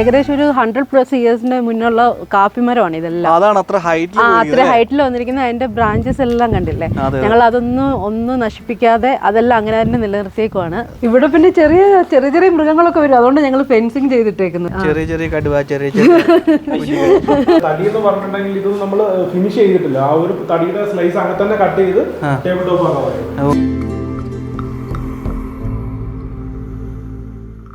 ഏകദേശം ഒരു hundred plus ഇയേഴ്സിന്റെ മുന്നുള്ള കാപ്പിമരമാണ് ഇതെല്ലാം. അതാണ് അത്ര ഹൈറ്റിൽ ആ അത്ര ഹൈറ്റിൽ വന്നിരിക്കുന്ന അതിന്റെ ബ്രാഞ്ചസ് എല്ലാം കണ്ടില്ലേ? ഞങ്ങൾ അതൊന്നും ഒന്നും നശിപ്പിക്കാതെ അതെല്ലാം അങ്ങനെ തന്നെ നിലനിർത്തിയേക്കുവാണ്. ഇവിടെ പിന്നെ ചെറിയ ചെറിയ ചെറിയ മൃഗങ്ങളൊക്കെ വരും. അതുകൊണ്ട് ഞങ്ങൾ ഫെൻസിങ് ചെയ്തിട്ടേക്കുന്നത് ചെറിയ ചെറിയ കടുവ ചെറിയ ചെറിയ തടി എന്ന് പറഞ്ഞിട്ടുണ്ടെങ്കിൽ ഇത് നമ്മൾ ഫിനിഷ് ചെയ്തിട്ടില്ല. ആ ഒരു തടിയുടെ സ്ലൈസ് അങ്ങനെ തന്നെ കട്ട് ചെയ്ത് ടേബിൾ ടോപ്പ് ആക്കാൻ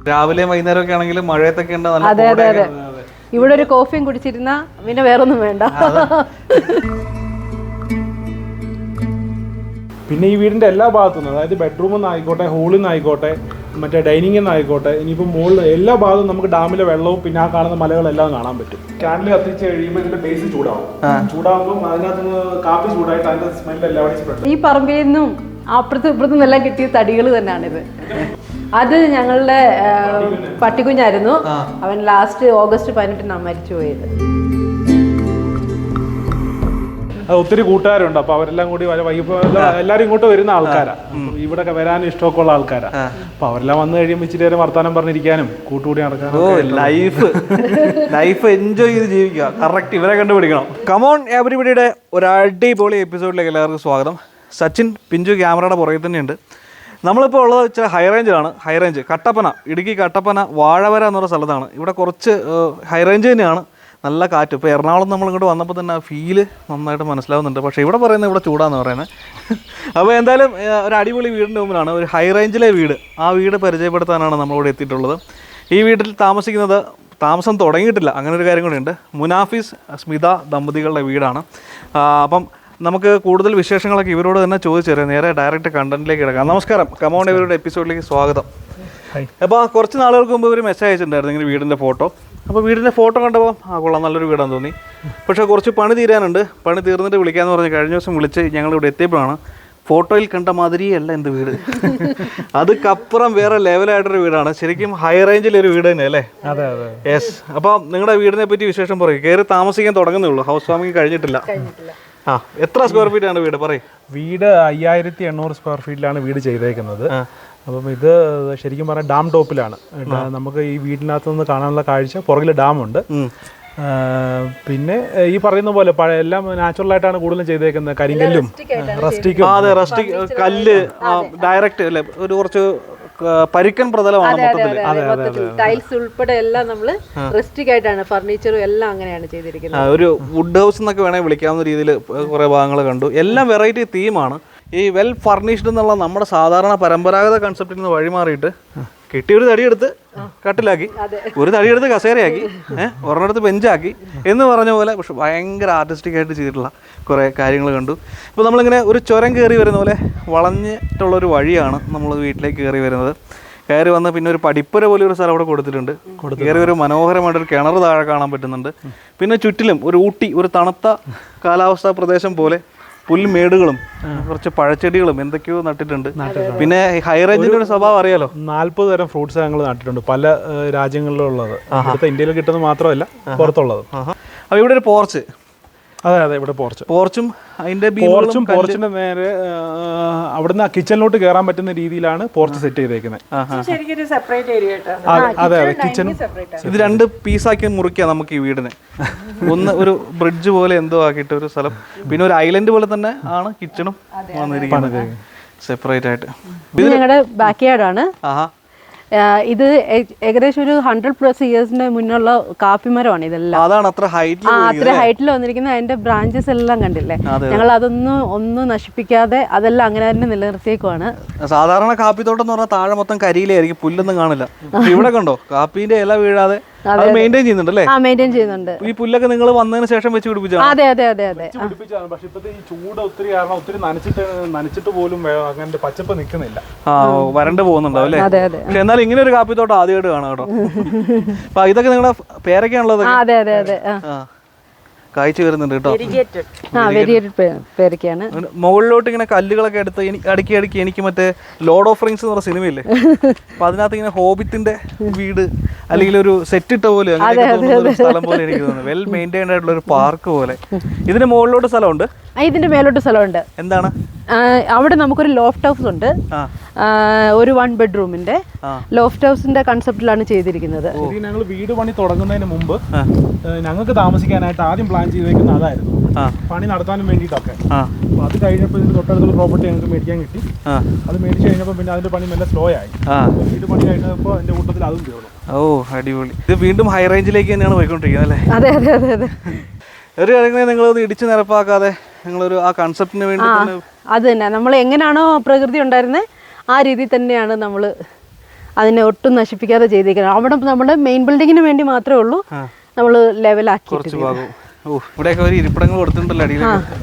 രാവിലെയും വൈകുന്നേരം ഒക്കെ ആണെങ്കിലും മഴയത്തൊക്കെ നല്ല അതെ അതെ ഇവിടെ ഒരു കോഫിയും കുടിച്ചിരുന്ന പിന്നെ വേറൊന്നും വേണ്ട. പിന്നെ ഈ വീടിന്റെ എല്ലാ ഭാഗത്തും അതായത് ബെഡ്റൂമിൽ നിന്ന് ആയിക്കോട്ടെ ഹോളിൽ നിന്ന് ആയിക്കോട്ടെ മറ്റേ ഡൈനിങ്ങിൽ നിന്ന് ആയിക്കോട്ടെ ഇനിയിപ്പോൾ മുകളിൽ എല്ലാ ഭാഗത്തും നമുക്ക് ഡാമിലെ വെള്ളവും പിന്നെ ആ കാണുന്ന മലകളെല്ലാം കാണാൻ പറ്റും. ക്യാൻഡിൽ കത്തിച്ച് കഴിയുമ്പോൾ ഇതിന്റെ ബേസ് ചൂടാവും. ചൂടാകുമ്പോൾ അതിനകത്ത് കാപ്പി ചൂടായിട്ട് അതിന്റെ സ്മെല്ല് എല്ലാവരും ഈ പറമ്പിൽ നിന്നും അപ്പുറത്തും ഇപ്പുറത്തും എല്ലാം കിട്ടിയ തടികൾ തന്നെയാണിത്. അത് ഞങ്ങളുടെ പട്ടിക്കുഞ്ഞായിരുന്നു. അവൻ ലാസ്റ്റ് ഓഗസ്റ്റ് പതിനെട്ടിനാണ് മരിച്ചു പോയത്. അത് ഒത്തിരി കൂട്ടുകാരുണ്ട്. അപ്പൊ അവരെല്ലാം കൂടി എല്ലാരും ഇങ്ങോട്ട് വരുന്ന ആൾക്കാരാ. ഇവിടെ വരാൻ ഇഷ്ടമൊക്കെ ഉള്ള ആൾക്കാരാ. അപ്പൊ അവരെല്ലാം വന്നു കഴിയുമ്പോൾ ഇച്ചിരി നേരം വർത്താനം പറഞ്ഞിരിക്കാനും കൂട്ടുകൂടി നടക്കാനും ലൈഫ് ലൈഫ് എൻജോയ് ചെയ്ത് ജീവിക്കുക. കറക്റ്റ് ഇവരെ കണ്ടുപിടിക്കണം. കമോൺ എവരിബിയുടെ ഒരു അടിപൊളി എപ്പിസോഡിലേക്ക് എല്ലാവർക്കും സ്വാഗതം. സച്ചിൻ പിഞ്ചു ക്യാമറയുടെ പുറകെ തന്നെയുണ്ട്. നമ്മളിപ്പോൾ ഉള്ളത് ഇച്ചിരി ഹൈ റേഞ്ചിലാണ് ഹൈ റേഞ്ച് കട്ടപ്പന ഇടുക്കി കട്ടപ്പന വാഴവര എന്നുള്ള സ്ഥലത്താണ്. ഇവിടെ കുറച്ച് ഹൈ റേഞ്ച് തന്നെയാണ്. നല്ല കാറ്റ്. ഇപ്പോൾ എറണാകുളം നമ്മൾ ഇങ്ങോട്ട് വന്നപ്പോൾ തന്നെ ആ ഫീൽ നന്നായിട്ട് മനസ്സിലാവുന്നുണ്ട്. പക്ഷേ ഇവിടെ പറയുന്നത് ഇവിടെ ചൂടാന്ന് പറയുന്നത് അപ്പോൾ എന്തായാലും ഒരു അടിപൊളി വീടിന്റെ മുമ്പിലാണ്. ഒരു ഹൈ റേഞ്ചിലെ വീട്. ആ വീട് പരിചയപ്പെടുത്താനാണ് നമ്മളിവിടെ എത്തിയിട്ടുള്ളത്. ഈ വീട്ടിൽ താമസിക്കുന്നത് താമസം തുടങ്ങിയിട്ടില്ല. അങ്ങനെ ഒരു കാര്യം കൂടിയുണ്ട് മുനാഫിസ് സ്മിത ദമ്പതികളുടെ വീടാണ്. അപ്പം നമുക്ക് കൂടുതൽ വിശേഷങ്ങളൊക്കെ ഇവരോട് തന്നെ ചോദിച്ചറിയാം നേരെ ഡയറക്റ്റ് കണ്ടന്റിലേക്ക് കിടക്കാം. നമസ്കാരം. കമോൺ ഇവരുടെ എപ്പിസോഡിലേക്ക് സ്വാഗതം. അപ്പോൾ കുറച്ച് നാളുകൾക്ക് മുമ്പ് ഇവർ മെസ്സേജ് അയച്ചിട്ടുണ്ടായിരുന്നു ഇങ്ങനെ വീടിന്റെ ഫോട്ടോ അപ്പോൾ വീടിന്റെ ഫോട്ടോ കണ്ടപ്പോൾ ആ കൊള്ളാം നല്ലൊരു വീടാന്ന് തോന്നി. പക്ഷേ കുറച്ച് പണി തീരാനുണ്ട്. പണി തീർന്നിട്ട് വിളിക്കാമെന്ന് പറഞ്ഞ് കഴിഞ്ഞ ദിവസം വിളിച്ച് ഞങ്ങൾ ഇവിടെ എത്തിയപ്പോഴാണ് ഫോട്ടോയിൽ കണ്ട മാതിരിയല്ല എന്ത് വീട്. അതുക്കപ്പുറം വേറെ ലെവലായിട്ടൊരു വീടാണ്. ശരിക്കും ഹൈ റേഞ്ചിലൊരു വീട് തന്നെ അല്ലേ? അതെ അതെ. യെസ് അപ്പോൾ നിങ്ങളുടെ വീടിനെ പറ്റി വിശേഷം പറയും. കയറി താമസിക്കാൻ തുടങ്ങുന്നേ ഉള്ളൂ. ഹൗസ് വാമിങ് കഴിഞ്ഞിട്ടില്ല. ആ എത്ര സ്ക്വയർ ഫീറ്റ് ആണ് വീട്? പറയും. വീട് അയ്യായിരത്തി എണ്ണൂറ് സ്ക്വയർ ഫീറ്റിലാണ് വീട് ചെയ്തേക്കുന്നത്. അപ്പം ഇത് ശരിക്കും പറഞ്ഞാൽ ഡാം ടോപ്പിലാണ്. നമുക്ക് ഈ വീടിനകത്ത് നിന്ന് കാണാനുള്ള കാഴ്ച പുറകിൽ ഡാമുണ്ട് പിന്നെ ഈ പറയുന്ന പോലെ പഴയ എല്ലാം നാച്ചുറൽ ആയിട്ടാണ് കൂടുതലും ചെയ്തേക്കുന്നത്. കരിങ്കല്ലും റസ്റ്റിക്കും അതെ റസ്റ്റിക് കല്ല് ഡയറക്റ്റ് അല്ലേ ഒരു കുറച്ച് പരുക്കൻ പ്രതലമാണ് മൊത്തത്തിൽ ടൈൽസ് ഉൾപ്പെടെ എല്ലാം നമ്മൾ റെസ്റ്റിക് ആയിട്ടാണ് ഫർണിച്ചറും എല്ലാം അങ്ങനെയാണ് ചെയ്തിരിക്കുന്നത്. ഒരു വുഡ് ഹൗസ് എന്നൊക്കെ വേണമെങ്കിൽ വിളിക്കാവുന്ന രീതിയിൽ കുറേ ഭാഗങ്ങൾ കണ്ടു. എല്ലാം വെറൈറ്റി തീമാണ് ഈ വെൽ ഫർണിഷ്ഡ് എന്നുള്ള നമ്മുടെ സാധാരണ പരമ്പരാഗത കൺസെപ്റ്റിൽ നിന്ന് വഴിമാറിയിട്ട് കിട്ടിയ ഒരു തടിയെടുത്ത് കട്ടിലാക്കി. ഒരു തടിയെടുത്ത് കസേരയാക്കി. ഏഹ് ഒരെണ്ണെടുത്ത് ബെഞ്ചാക്കി എന്ന് പറഞ്ഞ പോലെ പക്ഷെ ഭയങ്കര ആർട്ടിസ്റ്റിക് ആയിട്ട് ചെയ്തിട്ടുള്ള കുറേ കാര്യങ്ങൾ കണ്ടു. ഇപ്പോൾ നമ്മളിങ്ങനെ ഒരു ചുരം കയറി വരുന്ന പോലെ വളഞ്ഞിട്ടുള്ളൊരു വഴിയാണ് നമ്മൾ വീട്ടിലേക്ക് കയറി വരുന്നത്. കയറി വന്ന് പിന്നെ ഒരു പടിപ്പുര പോലെ ഒരു സ്ഥലം അവിടെ കൊടുത്തിട്ടുണ്ട്. കയറി ഒരു മനോഹരമായിട്ടൊരു കിണർ താഴെ കാണാൻ പറ്റുന്നുണ്ട്. പിന്നെ ചുറ്റിലും ഒരു ഊട്ടി ഒരു തണുത്ത കാലാവസ്ഥാ പ്രദേശം പോലെ പുൽമേടുകളും കുറച്ച് പഴച്ചെടികളും എന്തൊക്കെയോ നട്ടിട്ടുണ്ട്. പിന്നെ ഹൈറേഞ്ചിന്റെ ഒരു സ്വഭാവം അറിയാലോ? നാല്പത് തരം ഫ്രൂട്ട്സ് ഞങ്ങൾ നട്ടിട്ടുണ്ട്. പല രാജ്യങ്ങളിലുള്ളത്. ഇന്ത്യയിൽ കിട്ടുന്നത് മാത്രമല്ല പുറത്തുള്ളത്. അപ്പൊ ഇവിടെ ഒരു പോർച്ച്. അതെ അതെ ഇവിടെ പോർച്ച് പോർച്ചും അതിന്റെ പോർച്ചും പോർച്ചിന്റെ നേരെ അവിടുന്ന് കിച്ചണിലോട്ട് കയറാൻ പറ്റുന്ന രീതിയിലാണ് പോർച്ച് സെറ്റ് ചെയ്തേക്കുന്നത് ശരിക്കും സെപ്പറേറ്റ് ഏരിയ അതെ അതെ കിച്ചണും ഇത് രണ്ട് പീസാക്കി മുറിക്കാം നമുക്ക് ഈ വീടിനെ. ഒന്ന് ഒരു ബ്രിഡ്ജ് പോലെ എന്തോ ആക്കിയിട്ട് ഒരു സ്ഥലം. പിന്നെ ഒരു ഐലൻഡ് പോലെ തന്നെ ആണ് കിച്ചണും വന്നിരിക്കുന്നത്. സെപ്പറേറ്റ് ആയിട്ട്. ഇത് ഞങ്ങളുടെ ബാക്ക് യാർഡാണ് ആഹാ. ഇത് ഏകദേശം ഒരു ഹൺഡ്രഡ് പ്ലസ് ഇയേഴ്സിന്റെ മുന്നുള്ള കാപ്പി മരമാണ് ഇതെല്ലാം. അതാണ് അത്ര ഹൈറ്റിൽ അത്ര ഹൈറ്റിൽ വന്നിരിക്കുന്ന അതിന്റെ ബ്രാഞ്ചസ് എല്ലാം കണ്ടില്ലേ? ഞങ്ങൾ അതൊന്നും ഒന്നും നശിപ്പിക്കാതെ അതെല്ലാം അങ്ങനെ തന്നെ നിലനിർത്തിയേക്കുവാണ്. സാധാരണ കാപ്പിത്തോട്ടം എന്ന് പറഞ്ഞാൽ താഴെ മൊത്തം കരിയിലായിരിക്കും പുല്ലൊന്നും കാണില്ല. ഇവിടെ കണ്ടോ കാപ്പിന്റെ ഇല വീഴാതെ അത് മെയിന്റെയിൻ ചെയ്യുന്നുണ്ട് അല്ലേ ആ മെയിന്റെയിൻ ചെയ്യുന്നുണ്ട്. ഈ പുല്ലൊക്കെ നിങ്ങൾ വന്നതിന് ശേഷം വെച്ച് പിടിപ്പിച്ചാണ് അതെ അതെ അതെ അതെ. പിടിപ്പിച്ചാണ് പക്ഷെ ഇപ്പത്തെ ഈ ചൂട് ഒത്തിരി കാരണം ഒത്തിരി നനച്ചിട്ട് നനച്ചിട്ട് പോലും അങ്ങനെ പച്ചപ്പ് നിൽക്കുന്നില്ല. ആ വരണ്ട് പോകുന്നുണ്ടാവും അല്ലേ? അതെ അതെ. പക്ഷെ എന്നാലും ഇങ്ങനെ ഒരു കാപ്പിത്തോട്ടം ആദ്യമായിട്ട് കാണാം കേട്ടോ. അപ്പൊ ഇതൊക്കെ നിങ്ങളുടെ പേരൊക്കെയാണുള്ളത് അതെ അതെ അതെ. ആ. കായ്ച്ചു വരുന്നുണ്ട് കേട്ടോ. ആ വെരിയേറ്റഡ് പേരൊക്കെയാണ്. മുകളിലോട്ട് ഇങ്ങനെ കല്ലുകളൊക്കെ എടുത്ത് എനിക്ക് അടുക്കി അടുക്കി എനിക്ക് മറ്റേ ലോഡ് ഓഫ് റിങ്സ് എന്ന് പറഞ്ഞ സിനിമയില്ലേ? അപ്പൊ അതിനകത്ത് ഇങ്ങനെ ഹോബിത്തിന്റെ വീട് അല്ലെങ്കിൽ ഒരു സെറ്റ് ഇട്ട പോലെ സ്ഥലം പോലെ എനിക്ക് തോന്നുന്നു. വെൽ മെയിന്റൈൻഡ് ആയിട്ടുള്ള ഒരു പാർക്ക് പോലെ. ഇതിന് മുകളിലോട്ട് സ്ഥലമുണ്ട്? ആ ഇതിന്റെ മേലോട്ട് സ്ഥലമുണ്ട്. എന്താണ്? അവിടെ നമുക്കൊരു ലോഫ്റ്റ് ഹൗസ് ഉണ്ട്. ഒരു വൺ ബെഡ്റൂമിന്റെ ലോഫ്റ്റ് ഹൗസിന്റെ കൺസെപ്റ്റിലാണ് ചെയ്തിരിക്കുന്നത്. ഞങ്ങൾ വീട് പണി തുടങ്ങുന്നതിന് മുമ്പ് ഞങ്ങൾക്ക് താമസിക്കാനായിട്ട് ആദ്യം പ്ലാൻ ചെയ്തേക്കുന്ന അതായിരുന്നു. പണി നടത്താനും വേണ്ടിയിട്ടൊക്കെ. അത് കഴിഞ്ഞപ്പോൾ ഇതിന് തൊട്ടടുത്തുള്ള പ്രോപ്പർട്ടി ഞങ്ങൾക്ക് മേടിക്കാൻ കിട്ടി. അത് മേടിച്ച് കഴിഞ്ഞപ്പോൾ പിന്നെ അതിന്റെ പണി നല്ല സ്ലോ ആയി. വീട് പണി കഴിഞ്ഞപ്പോൾ എന്റെ കൂട്ടത്തിൽ അതും തീർന്നു. ഓ അടിപൊളി. ഇത് വീണ്ടും ഹൈ റേഞ്ചിലേക്ക് തന്നെയാണ് പോയിക്കൊണ്ടിരിക്കുന്നത് അല്ലേ? അതെ അതെ അതെ അതെ. ഒരു കാര്യങ്ങളെ നിങ്ങളത് ഇടിച്ചു നിരപ്പാക്കാതെ നിങ്ങളൊരു ആ കൺസെപ്റ്റിന് വേണ്ടി തന്നെ അത് തന്നെ. നമ്മൾ എങ്ങനെയാണോ പ്രകൃതി ഉണ്ടായിരുന്നത് ആ രീതിയിൽ തന്നെയാണ് നമ്മൾ അതിനെ ഒട്ടും നശിപ്പിക്കാതെ ചെയ്തിരിക്കുന്നത് അവിടെ നമ്മുടെ മെയിൻ ബിൽഡിങ്ങിന് വേണ്ടി മാത്രമേ ഉള്ളൂ നമ്മൾ ലെവലാക്കി കുറച്ച് ഭാഗവും ഓ ഇവിടെയൊക്കെ ഒരു ഇരിപ്പിടങ്ങൾ കൊടുത്തിട്ടുണ്ടല്ലോ അടിയിലേക്ക്.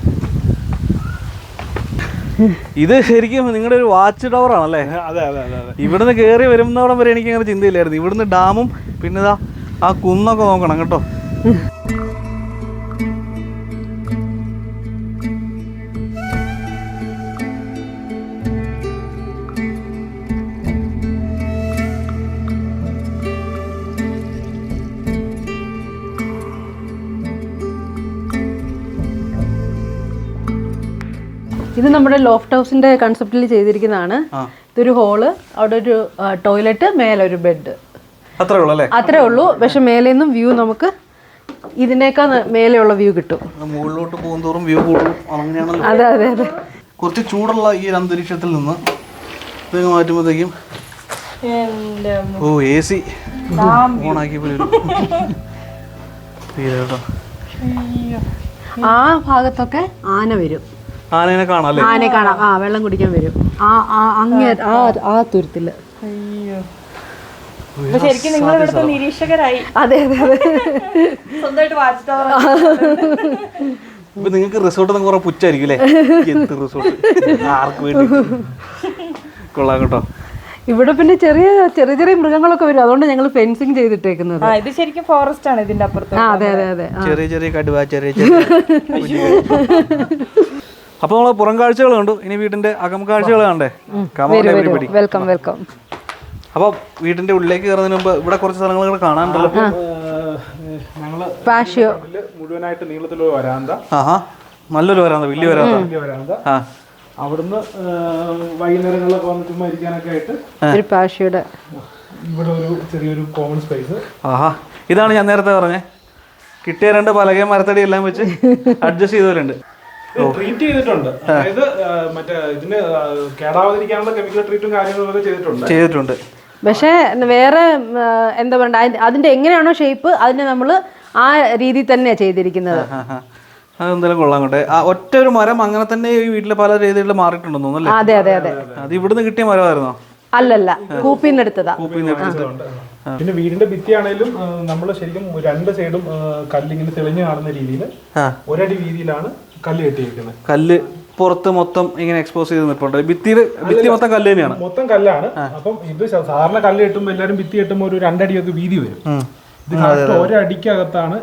ഇത് ശരിക്കും നിങ്ങളുടെ ഒരു വാച്ച് ടവർ ആണല്ലേ? അതെ അതെ അതെ അതെ. ഇവിടുന്ന് കയറി വരുന്നോടം വരെ എനിക്ക് അങ്ങനെ ചിന്തയില്ലായിരുന്നു. ഇവിടുന്ന് ഡാമും പിന്നെ ആ കുന്നൊക്കെ നോക്കണം കേട്ടോ. ഇത് നമ്മുടെ ലോഫ്റ്റ് ഹൗസിന്റെ കൺസെപ്റ്റിൽ ചെയ്തിരിക്കുന്നതാണ്. ഇതൊരു ഹോൾ അവിടെ ഒരു ടോയ്ലറ്റ് മേലെ ഒരു ബെഡ് അത്രേ ഉള്ളൂ അല്ലേ? അത്രേ ഉള്ളൂ. പക്ഷെ മേലെ നിന്നും വ്യൂ നമുക്ക് ഇതിനേക്കാൾ മേലെയുള്ള വ്യൂ കിട്ടും. മുകളിലോട്ട് വ്യൂ കൂടും. അങ്ങനെയാണല്ലോ. അതെ അതെ അതെ. കുറച്ച് ചൂടുള്ള ഈ ഒരു അന്തരീക്ഷത്തിൽ നിന്ന് ഇത് മാറ്റുമ്പോഴത്തേക്കും ഓ എ സി ഓണാക്കിയപ്പോൾ ഒരു കേട്ടോ. ആ ഭാഗത്തൊക്കെ ആന വരും. ആനേനെ കാണാം ആനയെ കാണാം. ആ വെള്ളം കുടിക്കാൻ വരും. ആ ആ അങ്ങേ ആ ആ തുരുത്തിൽ. ശരിക്കും നിങ്ങൾ ഇവിടുത്തെ നിരീക്ഷകരായി. അതെ അതെ അതെ. സ്വന്തമായിട്ട് വാച്ച് ടവർ ഇപ്പൊ നിങ്ങൾക്ക് റിസോർട്ട് കുറെ പുച്ചായിരിക്കും അല്ലേ? എന്ത് റിസോർട്ട് ആർക്ക് വേണ്ടി? കൊള്ളാം കേട്ടോ. ഇവിടെ പിന്നെ ചെറിയ ചെറിയ ചെറിയ മൃഗങ്ങളൊക്കെ വരും. അതുകൊണ്ട് ഞങ്ങൾ ഫെൻസിങ് ചെയ്തിട്ടേക്കുന്നത്. ആ ഇത് ശരിക്കും ഫോറസ്റ്റ് ആണ് ഇതിന്റെ അപ്പുറത്ത് അതെ അതെ അതെ. ചെറിയ ചെറിയ കടുവ ചെറിയ ചെറിയ അപ്പൊ നമ്മൾ പുറം കാഴ്ചകൾ കണ്ടു. ഇനി വീടിന്റെ അകം കാഴ്ചകൾ കണ്ടേ. വെൽക്കം വെൽക്കം അപ്പൊ വീടിന്റെ ഉള്ളിലേക്ക് കയറുന്നതിന് മുമ്പ് ഇവിടെ കുറച്ച് സ്ഥലങ്ങൾ കാണാനുണ്ടല്ലോ. പാഷ്യോ മുഴുവനായിട്ട് നീളത്തിലുള്ള വരാന്ത. ആഹാ. നല്ലൊരു വരാന്ത വലിയ വരാന്ത. വലിയ വരാന്ത. ആ. അവിടുന്ന് വൈകുന്നേരങ്ങളിലൊക്കെ വന്ന് ചുമ്മാ ഇരിക്കാനൊക്കെ ആയിട്ട് ഒരു പാഷയുടെ ഇവിടെ ഒരു ചെറിയൊരു കോമൺ സ്പേസ് ആഹാ. ഇതാണ് ഞാൻ നേരത്തെ പറഞ്ഞേ. കിട്ടിയ രണ്ട് പലകയും മരത്തടി എല്ലാം വെച്ച് അഡ്ജസ്റ്റ് ചെയ്തവരുണ്ട്. ട്രീറ്റ് ചെയ്തിട്ടുണ്ട്. അതായത് മറ്റേ ഇതിന് കേടാവാതിരിക്കാനുള്ള കെമിക്കൽ ട്രീറ്റും കാര്യങ്ങളൊക്കെ ചെയ്തിട്ടുണ്ട്. ചെയ്തിട്ടുണ്ട്. പക്ഷേ വേറെ എന്താ പറയണ്ട അതിന്റെ എങ്ങനെയാണോ ഷേപ്പ് അതിനെ നമ്മൾ ആ രീതിയിൽ തന്നെയാ ചെയ്തിരിക്കുന്നത്. അതെന്തായാലും കൊള്ളാം കേട്ടെ. ആ ഒറ്റ ഒരു മരം അങ്ങനെ തന്നെ ഈ വീട്ടിലെ പല രീതികളിൽ മാറിയിട്ടുണ്ടെന്ന് തോന്നുന്നു അതെ അതെ അതെ. അത് ഇവിടുന്ന് കിട്ടിയ മരമായിരുന്നോ? അല്ലല്ല കൂപ്പിന്നെടുത്തതാ പിന്നെ വീടിന്റെ ഭിത്തിയാണേലും നമ്മൾ ശരിക്കും രണ്ട് സൈഡും കല്ലിങ്ങനെ തെളിഞ്ഞു കാണുന്ന രീതിയിൽ ഒരടി വീതിയിലാണ് കല്ല് കെട്ടിയിരിക്കുന്നത്. കല്ല് പുറത്ത് മൊത്തം ഇങ്ങനെ എക്സ്പോസ് ചെയ്ത് നിൽപ്പുണ്ട്. ഭിത്തിയിൽ ഭിത്തി മൊത്തം കല്ല് തന്നെയാണ്. മൊത്തം കല്ലാണ്. അപ്പം ഇത് സാധാരണ കല്ല് കെട്ടുമ്പോൾ എല്ലാവരും ഭിത്തി കെട്ടുമ്പോൾ ഒരു രണ്ടടിയൊക്കെ വീതി വരും. ഇത് ഒരടിക്കകത്താണ്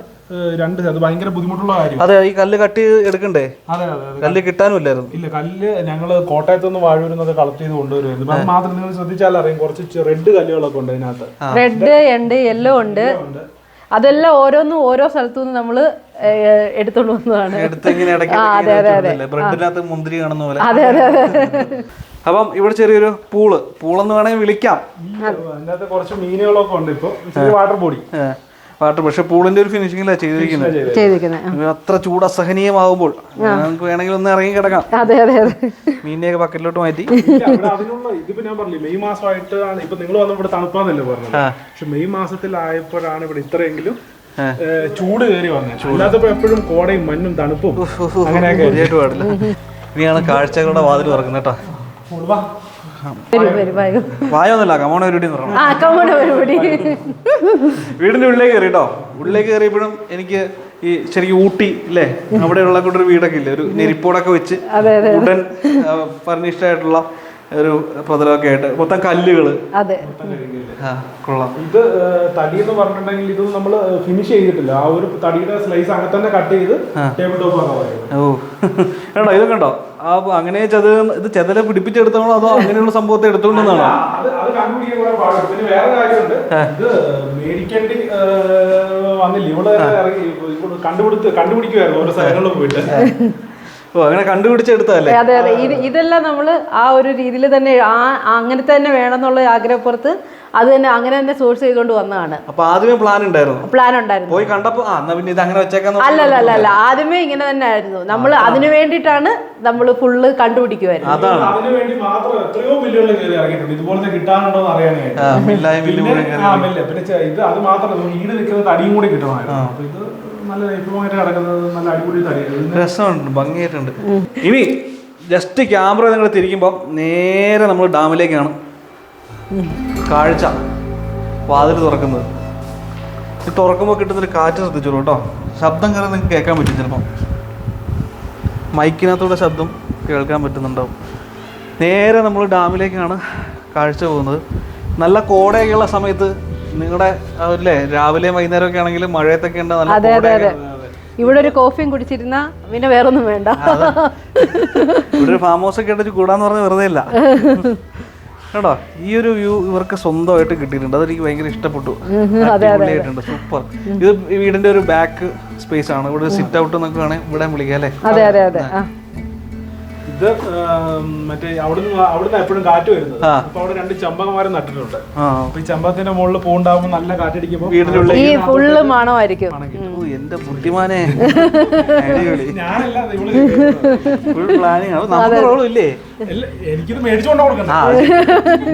രണ്ട് അത് ഭയങ്കര ബുദ്ധിമുട്ടുള്ള കാര്യം. അതെ ഈ കല്ല് കട്ട് ചെയ്ത് എടുക്കണ്ടേ? അതെ അതെ കല്ല് കിട്ടാനും ഇല്ലായിരുന്നു. ഇല്ല കല്ല് ഞങ്ങൾ കോട്ടയത്ത് നിന്ന് വാഴൂരിന്നൊക്കെ കളക്ട് ചെയ്ത് കൊണ്ടുവരുമായിരുന്നു അത് മാത്രം നിങ്ങൾ ശ്രദ്ധിച്ചാൽ അറിയാം കുറച്ച് റെഡ് കല്ലുകളൊക്കെ ഉണ്ട് അതിനകത്ത്. റെഡ് ഉണ്ട്. യെല്ലോ ഉണ്ട് അതെല്ലാം ഓരോന്നും ഓരോ സ്ഥലത്തു നിന്ന് നമ്മൾ എടുത്തോണ്ട് വന്നതാണ്. എടുത്ത് ഇങ്ങനെ ഇടയ്ക്ക് ബ്രെഡിനകത്ത് മുന്തിരി കാണുന്ന പോലെ. അതെ അതെ അതെ. അപ്പം ഇവിടെ ചെറിയൊരു പൂൾ. പൂളെന്ന് വേണമെങ്കിൽ വിളിക്കാം. അതിനകത്ത് കുറച്ച് മീനുകളൊക്കെ ഉണ്ട് ഇപ്പൊ. ചെറിയ വാട്ടർ ബോഡി വാട്ടർ പക്ഷെ പൂളിന്റെ ഒരു ഫിനിഷിംഗ് ചെയ്തിരിക്കുന്നത്. ചെയ്തിരിക്കുന്നത്. അത്ര ചൂട് അസഹനീയമാകുമ്പോൾ നമുക്ക് വേണമെങ്കിൽ ഒന്ന് ഇറങ്ങി കിടക്കാം. അതെ അതെ അതെ. മീനിനെയൊക്കെ ബക്കറ്റിലോട്ട് മാറ്റി. ഇതിപ്പോ ഞാൻ പറഞ്ഞില്ലേ മെയ് മാസമായിട്ടാണ് ഇപ്പൊ നിങ്ങൾ വന്ന ഇവിടെ തണുപ്പാന്നല്ലേ പറഞ്ഞത്. ആ. പക്ഷെ മെയ് മാസത്തിലായപ്പോഴാണ് ഇവിടെ ഇത്രയെങ്കിലും ചൂട് കയറി വന്നത്. അല്ലാത്തപ്പോ എപ്പോഴും കോടയും മഞ്ഞും തണുപ്പും. അങ്ങനെയൊക്കെ പാടില്ല ഇനിയാണ് കാഴ്ചകളുടെ വാതിൽ തുറക്കുന്നത് കേട്ടോ വായൊന്നുമില്ല കമോണ വീടിന്റെ ഉള്ളിലേക്ക് കയറി കേട്ടോ ഉള്ളിലേക്ക് കയറിയപ്പോഴും എനിക്ക് ഈ ശരിക്കും ഊട്ടി അല്ലേ അവിടെയുള്ള കൂടെ ഒരു വീടൊക്കെ ഇല്ലേ? ഒരു നെരിപ്പോടൊക്കെ വെച്ച് അതെ അതെ ഉടൻ ഫർണിഷ്ഡ് ആയിട്ടുള്ള ഒരു പ്രതലമൊക്കെ ആയിട്ട്. മൊത്തം കല്ലുകൾ അതെ. കൊള്ളാം. ഇത് തടി എന്ന് പറഞ്ഞിട്ടുണ്ടെങ്കിൽ ഇത് നമ്മൾ ഫിനിഷ് ചെയ്തിട്ടില്ല. ആ ഒരു തടിയുടെ സ്ലൈസ് അങ്ങനെ തന്നെ കട്ട് ചെയ്ത് ടേബിൾ ടോപ്പ് ഓ. കണ്ടോ ഇതൊക്കെ കണ്ടോ? ആ അങ്ങനെ ചെത ഇത് ചെതല പിടിപ്പിച്ചെടുത്താണോ അതോ അങ്ങനെയുള്ള സംഭവത്തെ എടുത്തുകൊണ്ടെന്നാണോ? വേറെ കാര്യമുണ്ട്. ഇത് മേടിക്കേണ്ടി വന്നില്ല? ഇവിടെ കണ്ടുപിടുത്ത് കണ്ടുപിടിക്കുമായിരുന്നു ഓരോ സ്ഥലങ്ങളിലും പോയിട്ട്. അങ്ങനെ അതെ അതെ. ഇത് ഇതെല്ലാം നമ്മൾ ആ ഒരു രീതിയിൽ തന്നെ ആ അങ്ങനത്തെ അങ്ങനെ തന്നെ വേണമെന്നുള്ള ആഗ്രഹപ്പുറത്ത് അത് തന്നെ അങ്ങനെ തന്നെ സോഴ്സ് ചെയ്തുകൊണ്ട് വന്നതാണ്. അപ്പൊ ആദ്യമേ പ്ലാൻ ഉണ്ടായിരുന്നു? പ്ലാൻ ഉണ്ടായിരുന്നു. പോയി കണ്ടപ്പോ പിന്നെ ഇത് അങ്ങനെ അല്ല അല്ല അല്ല അല്ല ആദ്യമേ ഇങ്ങനെ തന്നെ ആയിരുന്നു. നമ്മൾ അതിനു വേണ്ടിയിട്ടാണ് നമ്മൾ ഫുള്ള് കണ്ടുപിടിക്കുമായിരുന്നു അതാണ്. അതിനു വേണ്ടി മാത്രം എത്രയോ മില്ലുകൾ കയറി ഇറങ്ങിയിട്ടുണ്ട്. ഇതുപോലത്തെ കിട്ടാനുണ്ടോ എന്ന് അറിയാനായിട്ട്. പിന്നെ ഇത് അത് മാത്രമല്ല ഈട് നിൽക്കുന്ന തടിയും കൂടി കിട്ടണമായിരുന്നു. അപ്പൊ ഇത് നല്ല കിടക്കുന്നത് നല്ല അടിപൊളി തടിയാണ്. ഇതിന് രസമുണ്ട് ഭംഗിയായിട്ടുണ്ട്. ഇനി ജസ്റ്റ് ക്യാമറ നിങ്ങൾ തിരിക്കുമ്പോൾ നേരെ നമ്മൾ ഡാമിലേക്കാണ് കാഴ്ച വാതിൽ തുറക്കുന്നത്. ഇത് തുറക്കുമ്പോൾ കിട്ടുന്നൊരു കാറ്റ് ശ്രദ്ധിച്ചോളൂ കേട്ടോ. ശബ്ദം കയറി നിങ്ങൾക്ക് കേൾക്കാൻ പറ്റും ചിലപ്പോൾ മൈക്കിനകത്തൂടെ ശബ്ദം കേൾക്കാൻ പറ്റുന്നുണ്ടാവും. നേരെ നമ്മൾ ഡാമിലേക്കാണ് കാഴ്ച പോകുന്നത്. നല്ല കോടയൊക്കെയുള്ള സമയത്ത് നിങ്ങളുടെ അല്ലേ രാവിലെ വൈകുന്നേരമൊക്കെ ആണെങ്കിലും മഴയത്തൊക്കെ അതെ അതെ അതെ. ഇവിടെ ഒരു കോഫിയും കുടിച്ചിരുന്ന പിന്നെ വേറൊന്നും വേണ്ട. ഇവിടെ ഒരു ഫാം ഹൗസ് ഒക്കെ ഇട്ടിട്ട് കൂടാന്ന് പറഞ്ഞ വെറുതെ ഇല്ല. കേട്ടോ? ഈ ഒരു വ്യൂ ഇവർക്ക് സ്വന്തമായിട്ട് കിട്ടിയിട്ടുണ്ട്. അതെനിക്ക് ഭയങ്കര ഇഷ്ടപ്പെട്ടു. അടിപൊളിയായിട്ടുണ്ട്. സൂപ്പർ. ഇത് വീടിന്റെ ഒരു ബാക്ക് സ്പേസ് ആണ്. ഇവിടെ സിറ്റ് ഔട്ട് എന്നൊക്കെ വേണേൽ ഇവിടെ വിളിക്കാം അല്ലേ? അതെ അതെ അതെ. ഇത് മറ്റേ അവിടുന്ന് അവിടുന്ന് എപ്പോഴും കാറ്റ് വരുന്നത്. അപ്പൊ അവിടെ രണ്ട് ചമ്പകമാരും നട്ടിട്ടുണ്ട്. ആ. അപ്പൊ ഈ ചമ്പകത്തിന്റെ മുകളിൽ പൂണ്ടാകുമ്പോൾ നല്ല കാറ്റടിക്കുമ്പോൾ വീട്ടിലുള്ള ഉള്ളിൽ ഈ ഫുള്ള് മണമായിരിക്കും. ഓ, എന്റെ ബുദ്ധിമാനെ. അടിപൊളി. ഞാനല്ല ഇത് ഇവൾ. Full planning. ആണ് നമുക്ക് റോളും ഇല്ലേ? അല്ല, എനിക്കിത് മേടിച്ചുകൊണ്ട് കൊടുക്കണം.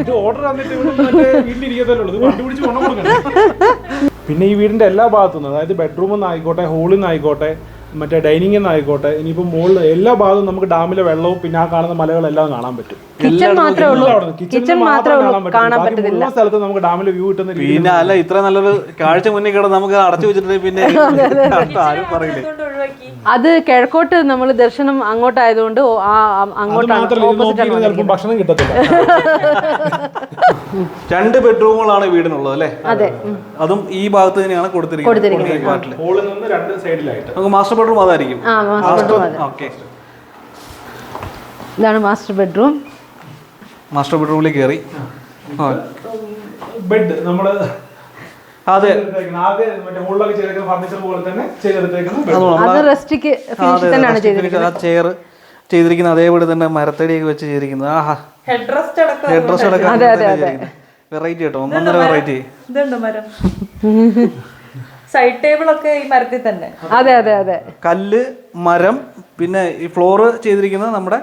ഇത് ഓർഡർ തന്നിട്ട് ഇവിടെ മറ്റേ വീട്ടിലിരിക്കത്തല്ലേ ഉള്ളൂ. ഇത് കണ്ടുപിടിച്ച് കൊണ്ടു കൊടുക്കണം പിന്നെ ഈ വീടിന്റെ എല്ലാ ഭാഗത്തുനിന്നും അതായത് ബെഡ്റൂമിൽ നിന്നായിക്കോട്ടെ ഹോളിൽ നിന്ന് ആയിക്കോട്ടെ മറ്റേ ഡൈനിങ് നിന്ന് ആയിക്കോട്ടെ ഇനിയിപ്പോൾ മുകളിൽ എല്ലാ ഭാഗവും നമുക്ക് ഡാമിലെ വെള്ളവും പിന്നെ ആ കാണുന്ന മലകളെല്ലാം കാണാൻ പറ്റും. കിച്ചൺ മാത്രമേ ഉള്ളൂ. എല്ലാം കിച്ചൺ മാത്രമേ ഉള്ളൂ കാണാൻ പറ്റത്തില്ല. സ്ഥലത്ത് നമുക്ക് ഡാമിലെ വ്യൂ കിട്ടുന്ന പിന്നെ അല്ല ഇത്ര നല്ലൊരു കാഴ്ച മുന്നിൽ കിടന്ന് നമുക്ക് അടച്ചു വെച്ചിട്ടുണ്ടെങ്കിൽ പിന്നെ ആരും പറയില്ലേ? അത് കിഴക്കോട്ട് നമ്മൾ ദർശനം അങ്ങോട്ടായതുകൊണ്ട് അങ്ങോട്ടാണ് ഭക്ഷണം കിട്ടത്തില്ല. രണ്ട് ബെഡ്റൂമുകളാണ് വീടിനുള്ളത് അല്ലേ? അതെ. അതും ഈ ഭാഗത്ത് തന്നെയാണ് കൊടുത്തിരിക്കുന്നത്. ഈ നിന്ന് രണ്ട് സൈഡിലായിട്ട്. നമുക്ക് മാസ്റ്റർ ബെഡ്റൂം അതായിരിക്കും. ആ മാസ്റ്റർ ബെഡ്റൂം ഇതാണ് മാസ്റ്റർ ബെഡ്റൂം. മാസ്റ്റർ ബെഡ്റൂമിലേക്ക് കയറി. ബെഡ് നമ്മൾ അതെ. ചെയർ ചെയ്തിരിക്കുന്ന അതേപോലെ തന്നെ മരത്തടിയൊക്കെ വെച്ച് ചെയ്തിരിക്കുന്നത്. ആഹാ. ഹെഡ് റെസ്റ്റ് അടക്കം ഹെഡ് ഡ്രസ് അടക്കം വെറൈറ്റി കേട്ടോ ഒന്നൊന്നര വെറൈറ്റി മരം. സൈഡ് ടേബിൾ ഒക്കെ ഈ മരത്തിൽ തന്നെ. അതെ അതെ അതെ. കല്ല് മരം പിന്നെ ഈ ഫ്ലോറ് ചെയ്തിരിക്കുന്നത് നമ്മുടെ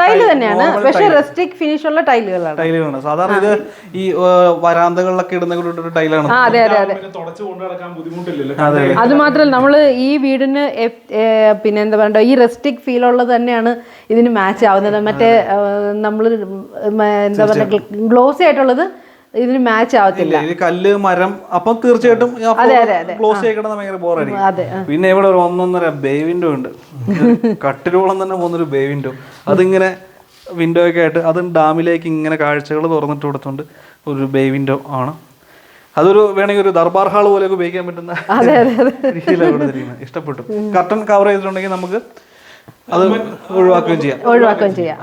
ടൈൽ തന്നെയാണ്. പക്ഷേ റെസ്റ്റിക് ഫിനിഷ് ഉള്ള ടൈലുകളാണ് ടൈലുകളാണ് സാധാരണ ഇത് ഈ വരാന്തകളിലൊക്കെ ഇടുന്ന ഒരു ടൈലാണ് അതെ അതെ അതെ. അത് മാത്രമല്ല നമ്മൾ ഈ വീടിന് പിന്നെ എന്താ പറയണ്ട ഈ റെസ്റ്റിക് ഫീൽ ഉള്ളത് തന്നെയാണ് ഇതിന് മാച്ച് ആവുന്നത്. മറ്റേ നമ്മൾ എന്താ പറയുക ഗ്ലോസി ആയിട്ടുള്ളത് ഇതിന് മാച്ച് ആവത്തില്ല. കല്ല് മരം അപ്പം തീർച്ചയായിട്ടും. ക്ലോസ് ചെയ്യണം ഭയങ്കര ബോറായിരിക്കും അതെ പിന്നെ ഇവിടെ ഒരു ഒന്നൊന്നര ബേ വിൻഡോ ഉണ്ട്. കട്ടിലോളം തന്നെ പോകുന്നൊരു ബേ വിൻഡോ അതിങ്ങനെ വിൻഡോ ഒക്കെ ആയിട്ട് അതും ഡാമിലേക്ക് ഇങ്ങനെ കാഴ്ചകൾ തുറന്നിട്ട് കൊടുത്തോണ്ട് ഒരു ബേ വിൻഡോ ആണ്. അതൊരു വേണമെങ്കിൽ ഒരു ദർബാർ ഹാൾ പോലെ ഉപയോഗിക്കാൻ പറ്റുന്ന രീതിയിലാണ് ഇഷ്ടപ്പെട്ടു. കർട്ടൻ കവർ ചെയ്തിട്ടുണ്ടെങ്കിൽ നമുക്ക് അത് ഒഴിവാക്കുകയും ചെയ്യാം. ഒഴിവാക്കുകയും ചെയ്യാം.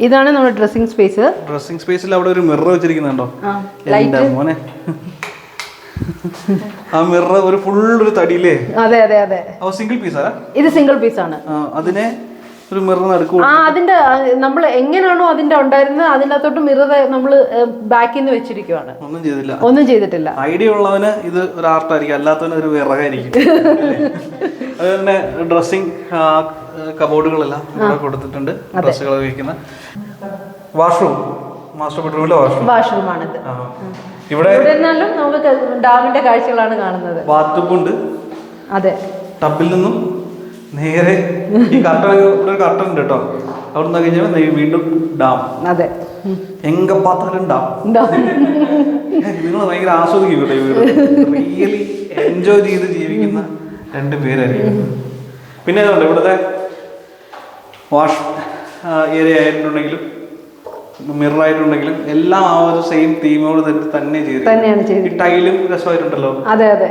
ഇതാണ് നമ്മുടെ ഡ്രസ്സിംഗ് സ്പേസ് ഡ്രസ്സിംഗ് സ്പേസിൽ അവിടെ ഒരു മിറർ വെച്ചിരിക്കുന്നുണ്ടോ? മോനെ. ആ മിറർ ഒരു ഫുൾ ഒരു തടിയിലേ അതെ അതെ അതെ. ഓ സിംഗിൾ പീസാ ഇത് സിംഗിൾ പീസ് ആണ്. അതിനെ ഒരു മിറർ നടുക്ക് ആ അതിന്റെ നമ്മൾ എങ്ങനെയാണോ അതിന്റെ ഉണ്ടായിരുന്നത് അതിനകത്തോട്ട് മിറർ നമ്മൾ ബാക്കിൽ നിന്ന് വെച്ചിരിക്കുവാണ്. ഒന്നും ചെയ്തില്ല. ഒന്നും ചെയ്തിട്ടില്ല. ഐഡിയ ഉള്ളവന് ഇത് ഒരു ആർട്ടായിരിക്കും അല്ലാത്തവന് ഒരു വിറകായിരിക്കും. അതുപോലെ അത് തന്നെ ഡ്രസ്സിങ് കബോർഡുകളെല്ലാം ഇവിടെ കൊടുത്തിട്ടുണ്ട് ഡ്രസ്സുകൾ ഉപയോഗിക്കുന്ന. വാഷ്റൂം മാസ്റ്റർ ബെഡ്റൂമിലെ വാഷ്റൂം. വാഷ്റൂമാണിത്. ഇവിടെ നമുക്ക് ഡാമിന്റെ കാഴ്ചകളാണ് കാണുന്നത്. ബാത്റൂം ഉണ്ട് അതെ. ടബിൽ നിന്നും നേരെ ഈ കർട്ടൻ ഇവിടെ ഒരു കർട്ടൻ ഉണ്ട് കേട്ടോ. അവിടെ നിന്ന് കഴിഞ്ഞാൽ വീണ്ടും ഡാം. അതെ. എങ്ക പാത്താലും ഡാം? നിങ്ങൾ ഭയങ്കര ആസ്വദിക്കും കേട്ടോ ഈ വീട്. റിയലി എൻജോയ് ചെയ്ത് ജീവിക്കുന്ന രണ്ട് പേരായിരിക്കും. പിന്നെ ഇവിടുത്തെ വാഷ് ഏരിയ ആയിട്ടുണ്ടെങ്കിലും മിറർ ആയിട്ടുണ്ടെങ്കിലും എല്ലാം ആ ഒരു സെയിം തീമോട് തന്നെ തന്നെ ചെയ്തു തന്നെയാണ് ഈ ചെയ്തത് ടൈലും രസമായിട്ടുണ്ടല്ലോ? അതെ അതെ.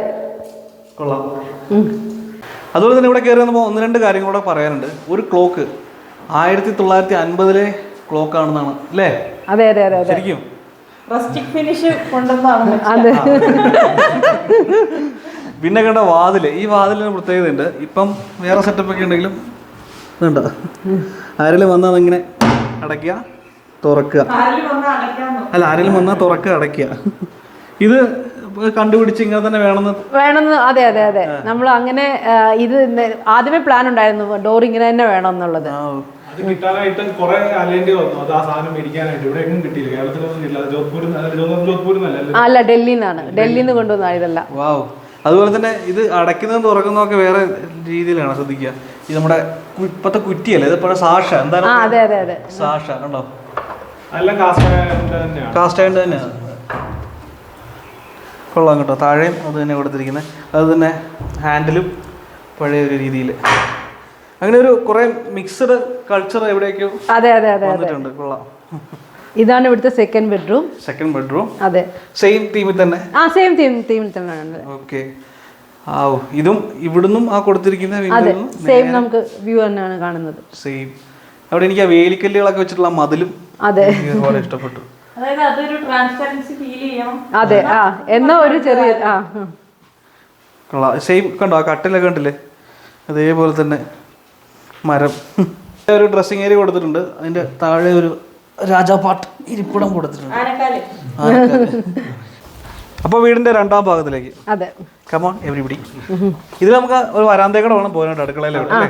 കൊള്ളാം. അതുപോലെ തന്നെ ഇവിടെ കയറി വന്നപ്പോൾ ഒന്ന് രണ്ട് കാര്യങ്ങൾ കൂടെ പറയാനുണ്ട്. ഒരു ക്ലോക്ക് ആയിരത്തി തൊള്ളായിരത്തി അൻപതിലെ ക്ലോക്ക് ആണെന്നാണ് അല്ലേ? അതെ അതെ അതെ ശരിക്കും? റസ്റ്റിക് ഫിനിഷ് അതെ. പിന്നെ കണ്ട വാതിൽ. ഈ വാതിലിന് പ്രത്യേകത ഉണ്ട് ഇപ്പം വേറെ സെറ്റപ്പ് ഒക്കെ ഉണ്ടെങ്കിലും ഇതുണ്ടോ ആരെങ്കിലും വന്നാൽ അതിങ്ങനെ അടയ്ക്കുക തുറക്കുക. അല്ല ആരെങ്കിലും വന്നാൽ തുറക്കുക അടയ്ക്കുക. ഇത് കണ്ടുപിടിച്ച് ഇങ്ങനെ തന്നെ വേണമെന്ന് വേണമെന്ന് അതെ അതെ അതെ. നമ്മൾ അങ്ങനെ ഇത് ആദ്യമേ പ്ലാൻ ഉണ്ടായിരുന്നു ഡോർ ഇങ്ങനെ തന്നെ വേണം എന്നുള്ളത് അത് കിട്ടാനായിട്ട് കുറെ അലേണ്ടി വന്നു. അത് ആ സാധനം മേടിക്കാനായിട്ട്. ഇവിടെ എങ്ങും കിട്ടിയില്ല. കേരളത്തിലൊന്നും ഇല്ല. ജോധ്പൂരിൽ ജോധ്പൂരിൽ അല്ല? ഡൽഹിയിൽ നിന്നാണ്. ഡൽഹിയിൽ നിന്ന് കൊണ്ടുവന്ന ഇതല്ല. വാവ് അതുപോലെ തന്നെ ഇത് അടയ്ക്കുന്നതും തുറക്കുന്നതൊക്കെ വേറെ രീതിയിലാണ് ശ്രദ്ധിക്കുക. ഇത് നമ്മുടെ ഇപ്പത്തെ കുറ്റിയല്ലേ ഇത് ഇപ്പോഴും സാഷ എന്താണ്? അതെ അതെ അതെ. സാഷ കണ്ടോ? കാസ്റ്റ് ആയിട്ട് തന്നെയാണ് കൊള്ളാം കേട്ടോ താഴെയും അത് തന്നെ കൊടുത്തിരിക്കുന്നത് അത് തന്നെ ഹാൻഡിലും പഴയ ഒരു രീതിയിൽ. അങ്ങനെ ഒരു കുറേ മിക്സഡ് കൾച്ചർ എവിടെയൊക്കെയോ അതെ അതെ അതെ അതെ. വന്നിട്ടുണ്ട് കൊള്ളാം. ഇതാണ് ഇവിടുത്തെ സെക്കൻഡ് ബെഡ്റൂം സെക്കൻഡ് ബെഡ്റൂം അതെ. സെയിം തീമിൽ തന്നെ? ആ സെയിം തീം തീമിൽ തന്നെയാണ് ഓക്കെ ആ ഇതും ഇവിടുന്നും ആ കൊടുത്തിരിക്കുന്ന അതെ സെയിം നമുക്ക് വ്യൂ തന്നെയാണ് കാണുന്നത്. സെയിം അവിടെ എനിക്ക് ആ വേലിക്കല്ലുകളൊക്കെ വെച്ചിട്ടുള്ള മതിലും അതെ. ഇതുപോലെ ഒരുപാട് ഇഷ്ടപ്പെട്ടു. അതായത് അതൊരു ട്രാൻസ്പെറൻസി ഫീൽ ചെയ്യണം. അതെ ആ എന്നാ ഒരു ചെറിയ ആ സെയിം കണ്ടോ ആ കട്ടിലൊക്കെ കണ്ടില്ലേ? അതേപോലെ തന്നെ മരം. ഒരു ഡ്രസ്സിങ് ഏരിയ കൊടുത്തിട്ടുണ്ട്. അതിന്റെ താഴെ ഒരു രാജാപാട്ട് ഇരിപ്പിടം കൊടുത്തിട്ടുണ്ട്. ആനക്കാൽ. അപ്പോൾ വീടിന്റെ രണ്ടാം ഭാഗത്തിലേക്ക്. അതെ. കമോൺ എവരിബഡി ഇത് നമുക്ക് ഒരു വരാന്തേക്കടെ വേണം പോകാനായിട്ട് അടുക്കളയിലോട്ട് അല്ലേ?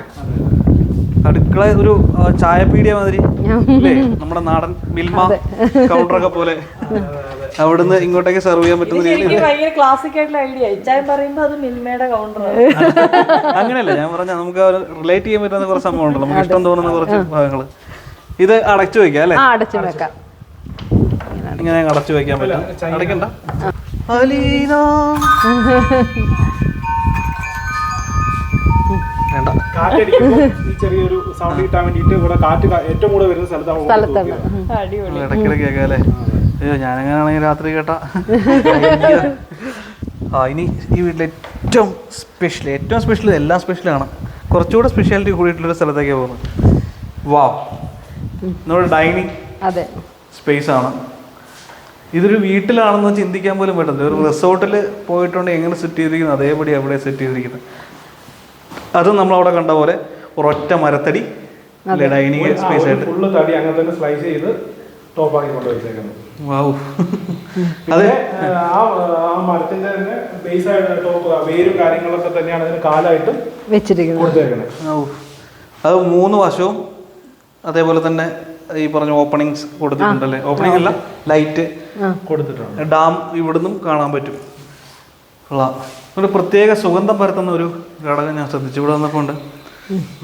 അടുക്കള ഒരു ആ, ചായപ്പീടിയ മാതിരി അല്ലേ? നമ്മുടെ നാടൻ മിൽമ കൗണ്ടറൊക്കെ പോലെ. അവിടുന്ന് ഇങ്ങോട്ടേക്ക് സെർവ് ചെയ്യാൻ പറ്റുന്ന രീതിയിൽ എനിക്ക് ഭയങ്കര ക്ലാസിക് ആയിട്ടുള്ള ഐഡിയ ഇച്ചായം പറയുമ്പോ അത് മിൽമയുടെ കൗണ്ടറാണ് അങ്ങനെയല്ല ഞാൻ പറഞ്ഞ നമുക്ക് റിലേറ്റ് ചെയ്യാൻ പറ്റുന്ന കുറച്ച് സംഭവമുണ്ടല്ലോ നമുക്ക് ഇഷ്ടം തോന്നുന്ന കുറച്ച് ഭാഗങ്ങൾ ഇത് അടച്ചു വെക്കാം അല്ലേ? ആ അടച്ചു വെക്കാം. ഇങ്ങനെ അടച്ചു വെക്കാൻ പറ്റും. അടയ്ക്കണ്ട. ചെറിയൊരു സൗണ്ട് കിട്ടാൻ വേണ്ടിയിട്ട് ഇവിടെ കാറ്റ് ഏറ്റവും കൂടുതൽ വരുന്ന സ്ഥലത്താണ്. ഇടയ്ക്കിടയ്ക്ക് കേൾക്കാം അല്ലേ? അയ്യോ ഞാനെങ്ങനെയാണെങ്കിൽ രാത്രി കേട്ടാ. ആ ഇനി ഈ വീട്ടിലെ ഏറ്റവും സ്പെഷ്യൽ ഏറ്റവും സ്പെഷ്യൽ എല്ലാം സ്പെഷ്യലാണ് കുറച്ചുകൂടെ സ്പെഷ്യാലിറ്റി കൂടിയിട്ടുള്ളൊരു സ്ഥലത്തേക്കാണ് പോകുന്നത്. വാ. നമ്മുടെ ഡൈനിങ് അതെ. സ്പേസ് ആണ് ഇതൊരു വീട്ടിലാണെന്ന് ചിന്തിക്കാൻ പോലും പറ്റുന്നില്ല ഒരു റിസോർട്ടിൽ പോയിട്ടുണ്ടെങ്കിൽ എങ്ങനെ സെറ്റ് ചെയ്തിരിക്കുന്നത് അതേപടി അവിടെ സെറ്റ് ചെയ്തിരിക്കുന്നത്. അത് നമ്മൾ അവിടെ കണ്ട പോലെ ഒരൊറ്റ മരത്തടി ഡൈനിങ് സ്പേസ് ആയിട്ട്. ഫുള്ള് തടി അങ്ങനെ തന്നെ സ്ലൈസ് ചെയ്ത് ടോപ്പാക്കി ആക്കി വെച്ചേക്കുന്നത് വാവ് അതെ. ആ ആ മരത്തിന്റെ തന്നെ ബേസ് ആയിട്ട് ടോപ്പ് വേരും കാര്യങ്ങളൊക്കെ തന്നെയാണ് അതിന് കാലായിട്ട് വെച്ചിരിക്കുന്നത്. അത് മൂന്ന് വശവും അതേപോലെ തന്നെ ഈ പറഞ്ഞ ഓപ്പണിങ്സ് കൊടുത്തിട്ടുണ്ടല്ലേ? ഓപ്പണിംഗ് അല്ല ലൈറ്റ് കൊടുത്തിട്ടുണ്ട്. ഡാം ഇവിടുന്നും കാണാൻ പറ്റും. ഉള്ള ഒരു പ്രത്യേക സുഗന്ധം പരത്തുന്ന ഒരു ഘടകം ഞാൻ ശ്രദ്ധിച്ചു. ഇവിടെ വന്നപ്പോൾ ഉണ്ട്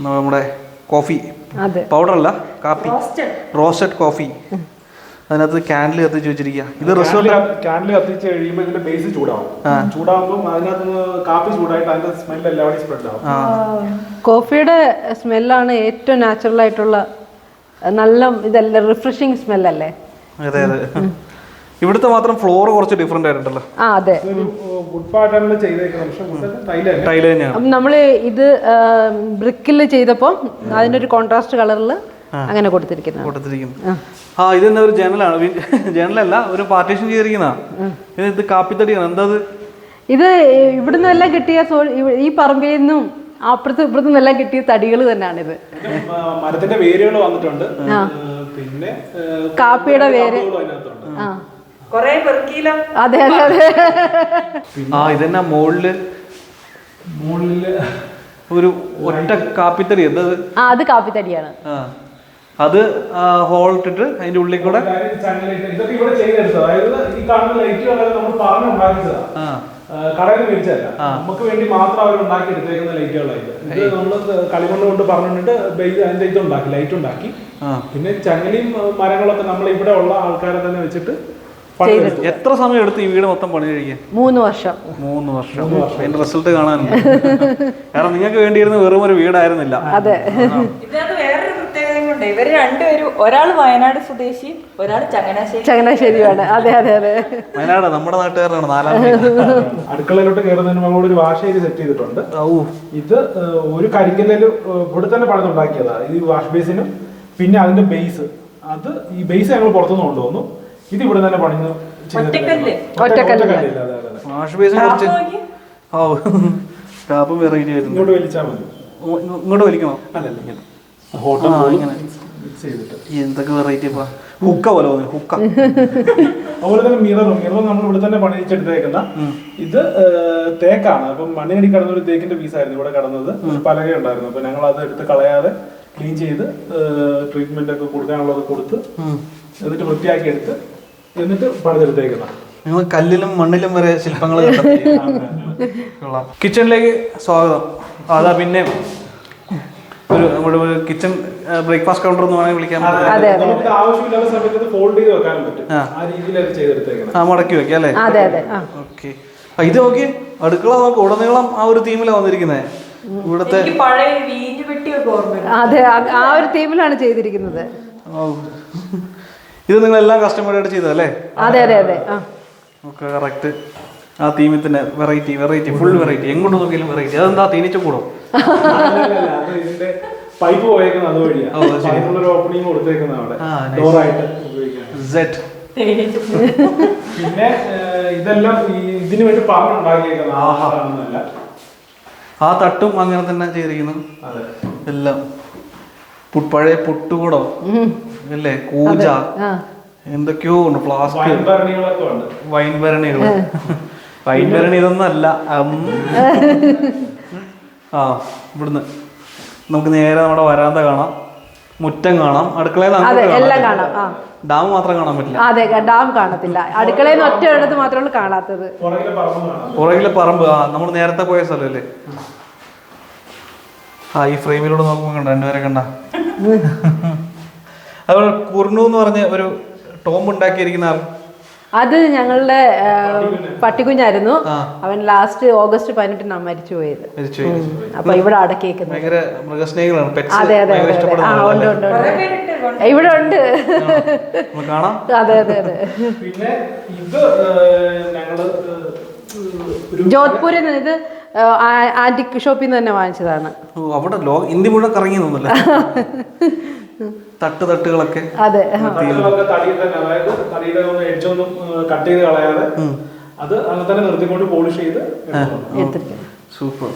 നമ്മുടെ കോഫി അതെ. പൗഡർ അല്ല കാപ്പി റോസ്റ്റഡ് കോഫി അതിനകത്ത് കാൻഡിൽ കത്തിച്ച് വെച്ചിരിക്കുക ഇത് റിസോർട്ട് കാൻഡിൽ കത്തിച്ച് കഴിയുമ്പോൾ ഇതിന്റെ ബേസ് ചൂടാവും. ചൂടാവുമ്പോൾ അതിനകത്ത് കാപ്പി ചൂടായിട്ട് അതിന്റെ സ്മെല്ല് എല്ലാവരും സ്പ്രെഡ് ആവും. ആ. കോഫിയുടെ സ്മെല്ലാണ് ഏറ്റവും നാച്ചുറൽ ആയിട്ടുള്ള നല്ല ഇതല്ല റിഫ്രഷിങ് അല്ലേ? അതെ അതെ. ഇവിടുത്തെ മാത്രം ഫ്ലോർ കുറച്ച് ഡിഫറെന്റ് ആയിട്ടുണ്ടല്ലോ. ആ അതെ. ഇതൊരു വുഡ് പാറ്റേണിൽ ചെയ്തേക്കുന്നത് പക്ഷെ വുഡ് ടൈൽ തന്നെ ടൈൽ തന്നെയാണ്. അപ്പോൾ നമ്മൾ ഇത് ബ്രിക്കിൽ ചെയ്തപ്പോൾ അതിന്റെ ഒരു കോൺട്രാസ്റ്റ് കളറിൽ അങ്ങനെ കൊടുത്തിരിക്കുന്നത്. കൊടുത്തിരിക്കുന്നു. ആ. ഇത് എന്നൊരു ഒരു ജനലാണ്. ജനലല്ല ഒരു പാർട്ടീഷൻ ചെയ്തിരിക്കുന്ന ഇത് കാപ്പിത്തടിയാണ്. എന്താ ഇത് ഇത് ഇവിടുന്ന് എല്ലാം കിട്ടിയ സോ- ഈ പറമ്പിൽ നിന്നും അപ്പുറത്ത് ഇപ്പുറത്തു നിന്നെല്ലാം കിട്ടിയ തടികൾ തന്നെയാണിത് ഇത് മരത്തിന്റെ വേരുകൾ വന്നിട്ടുണ്ട്. പിന്നെ കാപ്പിയുടെ വേര്. അതെ അതെ അതെ. ആ ഇതന്നെ മുകളിൽ മുകളിൽ ഒരു ഒറ്റ കാപ്പിത്തടി എന്താ ആ അത് കാപ്പിത്തടിയാണ്. ആ. അത് ഹോൾ ഇട്ടിട്ട് അതിന്റെ ഉള്ളിൽ കൂടെ? ഇതൊക്കെ ഇവിടെ ചെയ്തെടുത്തത്. അതായത് ഈ കാണുന്ന ലൈറ്റ് നമ്മൾ പറഞ്ഞു ഏഹ് കടയിൽ മേടിച്ചല്ല നമുക്ക് വേണ്ടി മാത്രം അവർ ഉണ്ടാക്കി എടുത്തേക്കുന്ന ലൈറ്റുകളായിട്ട് ഇത്. നമ്മൾ കളിമണ്ണ് കൊണ്ട് പറഞ്ഞിട്ട് ബേസ് അതിന്റെ ഇത് ഉണ്ടാക്കി. ലൈറ്റ് ഉണ്ടാക്കി പിന്നെ ചങ്ങലയും മരങ്ങളൊക്കെ നമ്മൾ ഇവിടെ ഉള്ള ആൾക്കാരെ തന്നെ വെച്ചിട്ട് എത്ര സമയം എടുത്ത് ഈ വീട് മൊത്തം പണി കഴിക്കാൻ മൂന്ന് വർഷം. മൂന്ന് വർഷം. അതിന്റെ റിസൾട്ട് കാണാനുണ്ട് കാരണം നിങ്ങൾക്ക് വേണ്ടിയിരുന്ന വെറും ഒരു വീടായിരുന്നില്ല. അതെ. ഇതിനകത്ത് ഇവർ രണ്ടുപേരും ഒരാൾ വയനാട് സ്വദേശി ഒരാൾ ചങ്ങനാശ്ശേരി. ചങ്ങനാശ്ശേരിയാണ് അതെ അതെ അതെ. വയനാട് നമ്മുടെ നാട്ടുകാരനാണ് നാലാം അടുക്കളയിലോട്ട് കയറുന്നതിന് നമ്മളോട് ഒരു വാഷ് ഏരിയ സെറ്റ് ചെയ്തിട്ടുണ്ട് ഇത് ഒരു കരിങ്കല്ലിൽ ഇവിടെ തന്നെ പണിതുണ്ടാക്കിയതാ ഈ വാഷ് ബേസിനും പിന്നെ അതിന്റെ ബേസ് അത് ഈ ബേസ് ഞങ്ങൾ പുറത്തുനിന്ന് കൊണ്ടുവന്നു. ഇത് ഇവിടെ തന്നെ പണിഞ്ഞു. വാഷ് ബേസിനെ കുറച്ച് ഓ ടാപ്പും വെറൈറ്റി വരുന്നു. ഇങ്ങോട്ട് വലിച്ചാൽ മതി. ഇങ്ങോട്ട് വലിക്കണോ? അല്ലല്ല ഇങ്ങനെ ഹോട്ടൽ ആ, ഇങ്ങനെ. മിക്സ് ചെയ്തിട്ട് എന്തൊക്കെ വെറൈറ്റി ഇപ്പൊ? ഹുക്ക പോലെ തോന്നി ഹുക്ക. അതുപോലെ തന്നെ മിററും. മിററും നമ്മൾ ഇവിടെ തന്നെ പണിയിച്ചെടുത്തേക്കുന്ന ഇത് തേക്കാണ്. അപ്പം മണ്ണിനടി കടന്ന ഒരു തേക്കിന്റെ പീസായിരുന്നു ഇവിടെ കടന്നത്. പലക ഉണ്ടായിരുന്നു. അപ്പൊ ഞങ്ങൾ അത് എടുത്ത് കളയാതെ ക്ലീൻ ചെയ്ത് ട്രീറ്റ്മെന്റ് ഒക്കെ കൊടുക്കാനുള്ളത് കൊടുത്ത് എന്നിട്ട് വൃത്തിയാക്കി എടുത്ത് എന്നിട്ട് പണിതെടുത്തേക്കുന്ന. നിങ്ങൾ കല്ലിലും മണ്ണിലും വരെ ശില്പങ്ങൾ കിച്ചണിലേക്ക് സ്വാഗതം. അതാ പിന്നെ ഒരു നമ്മുടെ കിച്ചൺ ബ്രേക്ക്ഫാസ്റ്റ് കൗണ്ടർ എന്ന് വേണമെങ്കിൽ വിളിക്കാൻ നമുക്ക് ആവശ്യമില്ലാത്ത സമയത്ത് ഫോൾഡ് ചെയ്ത് വെക്കാനും പറ്റും. ആ. രീതിയിലാണ് ചെയ്തെടുത്തേക്കുന്നത് ആ മടക്കി വെക്കാം അല്ലേ? അതെ അതെ ഓക്കെ. ഇത് നോക്കി അടുക്കള നോക്കി ഉടനീളം ആ ഒരു തീമിലാണ് വന്നിരിക്കുന്നത് ഇവിടുത്തെ അതെ ആ- ഒരു തീമിലാണ് ചെയ്തിരിക്കുന്നത്. ഇത് നിങ്ങൾ എല്ലാം കസ്റ്റമറായിട്ട് ചെയ്തതല്ലേ? അതെ അതെ അതെ ഓക്കെ കറക്റ്റ് ആ തീമിൽ തന്നെ വെറൈറ്റി വെറൈറ്റി ഫുൾ വെറൈറ്റി എങ്ങോട്ട് നോക്കിയാലും വെറൈറ്റി അതെന്താ? തീനിച്ച കൂടോ? പൈപ്പ് പോയേക്കുന്നത് അതുവഴിയാണ് ഓപ്പണിംഗ് കൊടുത്തേക്കുന്നത് അവിടെ. ഡോറായിട്ട് ഉപയോഗിക്കാൻ സെറ്റ് പിന്നെ ഇതെല്ലാം ഇതിനു വേണ്ടി പറഞ്ഞുണ്ടാക്കിയേക്കുന്ന ആഹാരമൊന്നുമല്ല. ആ തട്ടും അങ്ങനെ തന്നെ ചെയ്തിരിക്കുന്നു. അതെ. എല്ലാം. പഴയ പുട്ടുകൂടോ. അല്ലേ? കൂജ. എന്തൊക്കെയോ ഉണ്ട്. ഫ്ലാസ്ക് വയൻഭരണികളൊക്കെ ഉണ്ട്. വൈൻ ഭരണികൾ. വൈൻ ഭരണി ഇതൊന്നും അം. ആ ഇവിടുന്ന്. നമുക്ക് നേരെ നമ്മുടെ വരാന്ത കാണാം. മുറ്റം കാണാം. അടുക്കളയിൽ അതെ എല്ലാം കാണാം. ആ. ഡാം മാത്രം കാണാൻ പറ്റില്ല. അതെ ഡാം കാണത്തില്ല. അടുക്കളയിൽ നിന്ന് ഒറ്റ ഇടത്ത് മാത്രമേ ഉള്ളൂ കാണാത്തത്. പുറകിലെ പറമ്പ് കാണാം. പുറകിലെ പറമ്പ്. ആ നമ്മൾ നേരത്തെ പോയ സ്ഥലമല്ലേ? ആ ഈ ഫ്രെയിമിലൂടെ നോക്കുമ്പോൾ കണ്ട? രണ്ടുപേരെ കണ്ട? അതുപോലെ കുർണു എന്ന് പറഞ്ഞ ഒരു ടോംബ് ഉണ്ടാക്കിയിരിക്കുന്ന ആൾ. അത് ഞങ്ങളുടെ പട്ടികുഞ്ഞായിരുന്നു പട്ടിക്കുഞ്ഞായിരുന്നു. അവൻ ലാസ്റ്റ് ഓഗസ്റ്റ് പതിനെട്ടിനാണ് മരിച്ചു പോയത്. അപ്പൊ ഇവിടെ അടക്കിയേക്കുന്നത്. അതെ അതെ. ആ ഉണ്ട് ഉണ്ട് ഉണ്ട്. ഇവിടെ ഉണ്ട്. നമുക്ക് കാണാം. അതെ അതെ അതെ. ജോധ്പൂരിൽ നിന്ന് ഇത് ആന്റിക് ഷോപ്പിൽ നിന്ന് തന്നെ വാങ്ങിച്ചതാണ്. ഓ അവിടെ ഇന്ത്യ മുഴുവൻ കറങ്ങി തോന്നുന്നില്ല തട്ട് തട്ടുകളൊക്കെ അതെ തട്ടുകളൊക്കെ തടിയിൽ തന്നെ അതായത് തടിയുടെ ഒന്ന് എഡ്ജൊന്നും കട്ട് ചെയ്ത് കളയാതെ അത് അങ്ങനെ തന്നെ നിർത്തിക്കൊണ്ട് പോളിഷ് ചെയ്ത് സൂപ്പർ.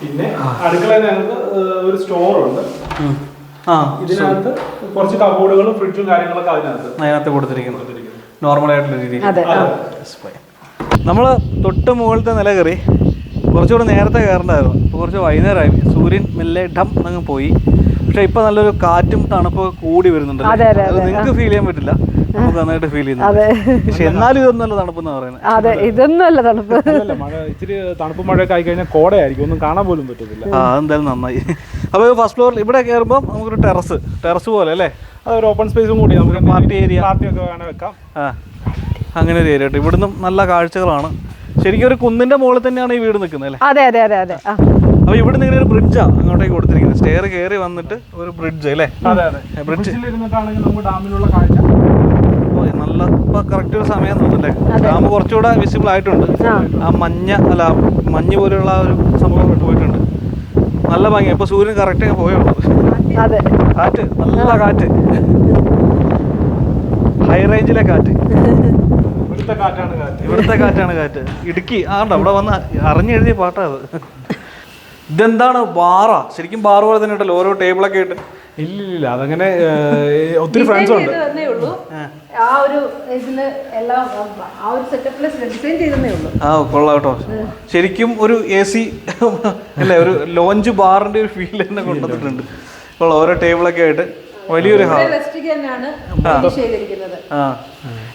പിന്നെ അടുക്കളയിൽ ഞങ്ങൾക്ക് ഒരു സ്റ്റോർ ഉണ്ട് ആ ഇതിനകത്ത് കുറച്ച് കബോർഡുകളും ഫ്രിഡ്ജും കാര്യങ്ങളൊക്കെ അതിനകത്ത് അതിനകത്ത് കൊടുത്തിരിക്കുന്നു. നോർമൽ ആയിട്ടുള്ള രീതിയിൽ. നമ്മൾ തൊട്ട് മുകളിലത്തെ നില കയറി കുറച്ചുകൂടെ നേരത്തെ കയറേണ്ടതായിരുന്നു. ഇപ്പോൾ കുറച്ച് വൈകുന്നേരമായി. സൂര്യൻ മെല്ലെ ഡം അങ്ങ് പോയി. പക്ഷെ ഇപ്പൊ നല്ലൊരു കാറ്റും തണുപ്പ് കൂടി വരുന്നുണ്ട് നിങ്ങൾക്ക് ഫീൽ ചെയ്യാൻ പറ്റില്ല. നമുക്ക് നന്നായിട്ട് ഫീൽ ചെയ്യുന്നു അതെ. പക്ഷെ എന്നാലും ഇതൊന്നും നല്ല തണുപ്പെന്ന് പറയുന്നത്. അതെ ഇതൊന്നും അല്ല തണുപ്പ്. മഴ ഇച്ചിരി തണുപ്പ് മഴയൊക്കെ ആയി കഴിഞ്ഞാൽ കോടയായിരിക്കും. ഒന്നും കാണാൻ പോലും പറ്റത്തില്ല. ആ അതെന്തായാലും നന്നായി. അപ്പോൾ ഫസ്റ്റ് ഫ്ലോറിൽ ഇവിടെ കയറുമ്പോൾ നമുക്കൊരു ടെറസ് ടെറസ് പോലെ അല്ലേ? അതൊരു ഓപ്പൺ സ്പേസും കൂടി നമുക്ക് പാർട്ടി ഏരിയ പാർട്ടി ഒക്കെ വേണേൽ വെക്കാം. ആ അങ്ങനെ ഒരു ഏരിയ കേട്ടോ ഇവിടുന്ന് നല്ല കാഴ്ചകളാണ്. ശരിക്കും ഒരു കുന്നിന്റെ മുകളിൽ തന്നെയാണ് ഈ വീട് നിൽക്കുന്നത് അല്ലേ? അതെ അതെ അതെ അതെ. ആ. അപ്പോൾ ഇവിടുന്ന് ഇങ്ങനെ ഒരു ബ്രിഡ്ജാ അങ്ങോട്ടേക്ക് കൊടുത്തിരിക്കുന്നത് സ്റ്റെയർ കയറി വന്നിട്ട് ഒരു ബ്രിഡ്ജ് അല്ലേ? അതെ അതെ. ബ്രിഡ്ജ് ഇരുന്നിട്ടാണെങ്കിൽ നമുക്ക് ഡാമിലുള്ള കാഴ്ച. നല്ല ഇപ്പൊ കറക്റ്റ് ഒരു സമയം തോന്നുന്നല്ലേ? ഡാം കുറച്ചുകൂടെ വിസിബിൾ ആയിട്ടുണ്ട്. ആ. മഞ്ഞ അല്ല മഞ്ഞ് പോലെയുള്ള ആ ഒരു സംഭവം പോയിട്ടുണ്ട്. നല്ല ഭംഗി. ഇപ്പൊ സൂര്യൻ കറക്റ്റ് പോയുള്ളൂ. അതെ. കാറ്റ് നല്ല കാറ്റ്. ഹൈ റേഞ്ചിലെ കാറ്റ്. ഇവിടുത്തെ കാറ്റാണ് കാറ്റ്. ഇവിടുത്തെ കാറ്റാണ് കാറ്റ്. ഇടുക്കി ആണ്ടോ അവിടെ വന്ന് അറിഞ്ഞെഴുതിയ പാട്ടാ അത്. ഇതെന്താണ്? ബാറ. ശരിക്കും ബാർ പോലെ തന്നെ ഉണ്ടല്ലോ ഓരോ ടേബിളൊക്കെ ഇട്ട്. ഇല്ലില്ല ഇല്ല അതങ്ങനെ ഒത്തിരി ഫ്രണ്ട്സ് ഉണ്ട്. ആ. ഒരു ഇതിൽ എല്ലാം ആ ഒരു സെറ്റപ്പിൽ ഡിസൈൻ ചെയ്തേ ഉള്ളൂ. ആ കൊള്ളാം കേട്ടോ. ശരിക്കും ഒരു എ സി അല്ലേ ഒരു ലോഞ്ച് ബാറിന്റെ ഒരു ഫീൽ തന്നെ കൊണ്ടുവന്നിട്ടുണ്ട്. കൊള്ളാം ഓരോ ടേബിളൊക്കെ ആയിട്ട്. വലിയൊരു ഹാൾ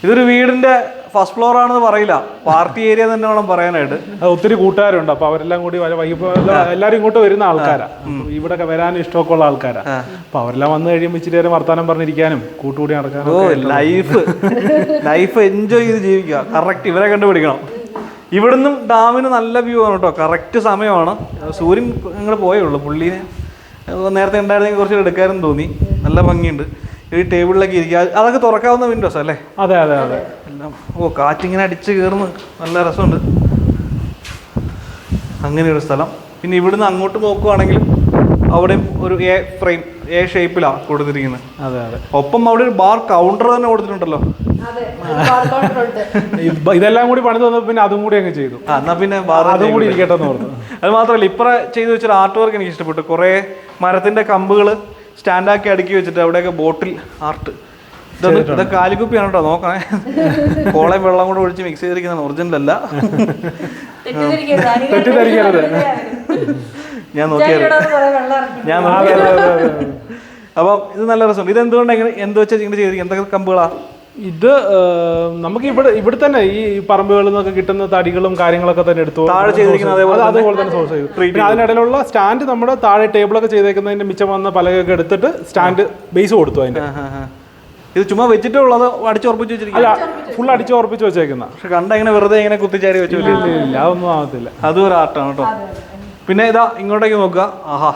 ഇതൊരു വീടിന്റെ ഫസ്റ്റ് ഫ്ലോർ ആണെന്ന് പറയില്ല. പാർട്ടി ഏരിയ തന്നെ വേണം പറയാനായിട്ട്. അത് ഒത്തിരി കൂട്ടുകാരുണ്ട്. അപ്പൊ അവരെല്ലാം കൂടി എല്ലാരും ഇങ്ങോട്ട് വരുന്ന ആൾക്കാരാ. ഇവിടെ വരാനും ഇഷ്ടമൊക്കെ ഉള്ള ആൾക്കാരാ. അപ്പൊ അവരെല്ലാം വന്നു കഴിയുമ്പോൾ ഇച്ചിരി നേരം വർത്താനം പറഞ്ഞിരിക്കാനും കൂട്ടുകൂടി നടക്കാനും ലൈഫ് ലൈഫ് എൻജോയ് ചെയ്ത് ജീവിക്കുക. കറക്റ്റ് ഇവരെ കണ്ടുപിടിക്കണം. ഇവിടുന്നും ഡാമിന് നല്ല വ്യൂ ആണ് കേട്ടോ. കറക്റ്റ് സമയമാണ്. സൂര്യൻ ഇങ്ങനെ പോയേ ഉള്ളൂ. പുള്ളീനെ നേരത്തെ ഉണ്ടായിരുന്നെങ്കിൽ കുറച്ച് എടുക്കാനും തോന്നി. നല്ല ഭംഗിയുണ്ട്. ഈ ടേബിളിലൊക്കെ ഇരിക്കുക. അതൊക്കെ തുറക്കാവുന്ന വിൻഡോസ് അല്ലേ? അതെ അതെ അതെ. എല്ലാം. ഓ കാറ്റിങ്ങനെ അടിച്ച് കയറുന്നു. നല്ല രസമുണ്ട്. അങ്ങനെ ഒരു സ്ഥലം. പിന്നെ ഇവിടുന്ന് അങ്ങോട്ട് നോക്കുവാണെങ്കിൽ അവിടെയും ഒരു എ ഫ്രെയിം എ ഷേപ്പിലാണ് കൊടുത്തിരിക്കുന്നത്. അതെ അതെ. ഒപ്പം അവിടെ ഒരു ബാർ കൗണ്ടർ തന്നെ കൊടുത്തിട്ടുണ്ടല്ലോ. ഇതെല്ലാം കൂടി പണിത് വന്നപ്പോൾ പിന്നെ അതും കൂടി അങ്ങ് ചെയ്തു. എന്നാ പിന്നെ ബാർ അതും കൂടി ഇരിക്കട്ടെ എന്ന് ഓർത്തു. അത് മാത്രമല്ല ഇപ്പറ ചെയ്തു വെച്ചൊരു ആർട്ട് വർക്ക് എനിക്ക് ഇഷ്ടപ്പെട്ടു കുറേ മരത്തിന്റെ കമ്പുകൾ സ്റ്റാൻഡാക്കി അടുക്കി വെച്ചിട്ട് അവിടെയൊക്കെ ബോട്ടിൽ ആർട്ട് ഇത് കാലിക്കുപ്പിയാണ് കേട്ടോ നോക്കണേ. കോളേ വെള്ളം കൂടെ ഒഴിച്ച് മിക്സ് ചെയ്തിരിക്കുന്ന ഒറിജിനൽ അല്ല. തെറ്റിദ്ധരിക്കരുത്. ഞാൻ നോക്കിയത്. ഞാൻ നോക്കിയത് അപ്പം ഇത് നല്ല രസമുണ്ട്. ഇത് എന്തുകൊണ്ട് എങ്ങനെ എന്ത് വെച്ചാൽ ഇങ്ങനെ ചെയ്തിരിക്കും എന്തൊക്കെ കമ്പുകളാ? ഇത് നമുക്ക് ഇവിടെ ഇവിടെ തന്നെ ഈ പറമ്പുകളിൽ നിന്നൊക്കെ കിട്ടുന്ന തടികളും കാര്യങ്ങളൊക്കെ തന്നെ എടുത്തു അതേപോലെ തന്നെ സോഴ്സ് ചെയ്തു. പിന്നെ അതിനിടയിലുള്ള സ്റ്റാൻഡ് നമ്മുടെ താഴെ ടേബിളൊക്കെ ചെയ്തേക്കുന്നതിന്റെ മിച്ചം വന്ന പലകൊക്കെ എടുത്തിട്ട് സ്റ്റാൻഡ് ബേസ് കൊടുത്തു അതിന്റെ. ആ. ഇത് ചുമ്മാ വെച്ചിട്ടേ ഉള്ളത് അടിച്ചുറപ്പിച്ച് വെച്ചിരിക്കും ഫുൾ അടിച്ചുറപ്പിച്ച് വെച്ചേക്കുന്ന. പക്ഷെ കണ്ട ഇങ്ങനെ വെറുതെ ഇങ്ങനെ കുത്തിച്ചാരി വെച്ചു ഇല്ല ഇല്ല അതൊന്നും ആവത്തില്ല. അതും ഒരു ആർട്ടാണ് കേട്ടോ. പിന്നെ ഇതാ ഇങ്ങോട്ടേക്ക് നോക്കുക. ആഹാ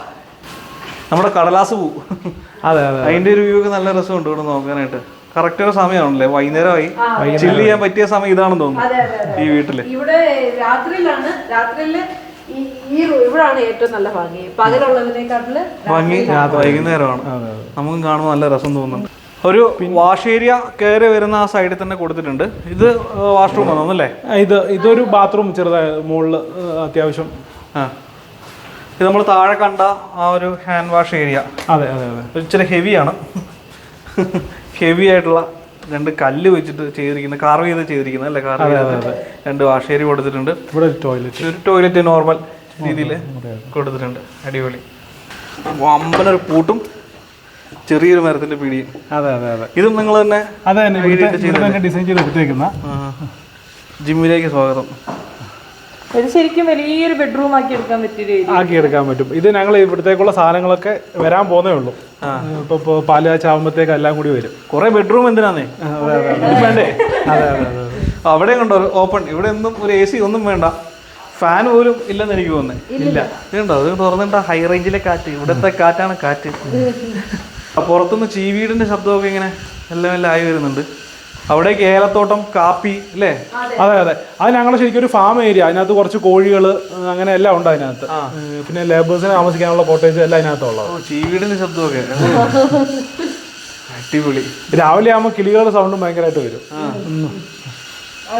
നമ്മുടെ കടലാസ് പൂ. അതെ അതെ അതിന്റെ ഒരു വ്യൂ ഒക്കെ നല്ല രസമുണ്ട് ഇവിടെ നോക്കാനായിട്ട്. കറക്റ്റ് ഒരു സമയമാണല്ലേ? വൈകുന്നേരമായി ചില്ല് ചെയ്യാൻ പറ്റിയ സമയം ഇതാണെന്ന് തോന്നുന്നു ഈ വീട്ടിൽ. ഇവിടെ രാത്രിയിലാണ്. രാത്രിയിൽ ഈ ഇവിടാണ് ഏറ്റവും നല്ല ഭംഗി. പകലുള്ളതിനെക്കാട്ടിൽ ഭംഗി വൈകുന്നേരമാണ്. നമുക്കും കാണുമ്പോൾ നല്ല രസം തോന്നുന്നുണ്ട്. ഒരു വാഷ് ഏരിയ കയറി വരുന്ന ആ സൈഡിൽ തന്നെ കൊടുത്തിട്ടുണ്ട്. ഇത് വാഷ്റൂം ആണോ അല്ലേ ഇത് ഇതൊരു ബാത്റൂം ചെറുതായ മുകളിൽ അത്യാവശ്യം. ആ. ഇത് നമ്മൾ താഴെ കണ്ട ആ ഒരു ഹാൻഡ് വാഷ് ഏരിയ അതെ അതെ അതെ. ഇച്ചിരി ഹെവിയാണ് ഹെവി ആയിട്ടുള്ള രണ്ട് കല്ല് വെച്ചിട്ട് ചെയ്തിരിക്കുന്ന കാർവ് ചെയ്ത് ചെയ്തിരിക്കുന്നത് അല്ലെ? കാർവ് ചെയ്ത് രണ്ട് വാഷേരി കൊടുത്തിട്ടുണ്ട്. ഇവിടെ ടോയ്ലറ്റ് ഒരു ടോയ്ലറ്റ് നോർമൽ രീതിയിൽ കൊടുത്തിട്ടുണ്ട്. അടിപൊളി. വമ്പനൊരു പൂട്ടും ചെറിയൊരു മരത്തിന്റെ പിടിയും അതെ അതെ അതെ. ഇതും നിങ്ങൾ തന്നെ അതെ ഡിസൈൻ ചെയ്ത് കൊടുത്തേക്കുന്ന. ജിമ്മിലേക്ക് സ്വാഗതം. ശരിക്കും വലിയൊരു ബെഡ്റൂം ആക്കി എടുക്കാൻ പറ്റിയൊരു ആക്കി എടുക്കാൻ പറ്റും. ഇത് ഞങ്ങൾ ഇവിടത്തേക്കുള്ള സാധനങ്ങളൊക്കെ വരാൻ പോന്നേ ഉള്ളൂ. ഇപ്പൊ പാൽ കാച്ചാകുമ്പോഴത്തേക്ക് എല്ലാം കൂടി വരും. കുറെ ബെഡ്റൂം എന്തിനാന്നേ? വേണ്ടേ? അതെ അതെ അതെ അവിടെ കണ്ടോ ഓപ്പൺ ഇവിടെ ഒന്നും ഒരു എ സി ഒന്നും വേണ്ട. ഫാൻ പോലും ഇല്ലെന്ന് എനിക്ക് തോന്നുന്നത് ഇല്ല. ഇതുണ്ടോ? അത് തുറന്നിട്ടാ ഹൈ റേഞ്ചിലെ കാറ്റ്. ഇവിടുത്തെ കാറ്റാണ് കാറ്റ്. പുറത്തുനിന്ന് ചീവീടിന്റെ ശബ്ദമൊക്കെ ഇങ്ങനെ എല്ലാം എല്ലാം ആയി വരുന്നുണ്ട്. അവിടേക്ക് ഏലത്തോട്ടം കാപ്പി അല്ലേ? അതെ. അതെ അത്. ഞങ്ങളുടെ ശരിക്കും ഒരു ഫാം ഏരിയ അതിനകത്ത് കുറച്ച് കോഴികൾ അങ്ങനെ എല്ലാം ഉണ്ട് അതിനകത്ത്. പിന്നെ ലേബേഴ്സിന് താമസിക്കാനുള്ള കോട്ടേജ് എല്ലാം അതിനകത്തുള്ളത് ശബ്ദമൊക്കെ. അടിപൊളി. രാവിലെ ആകുമ്പോൾ കിളികളുടെ സൗണ്ടും ഭയങ്കരമായിട്ട് വരും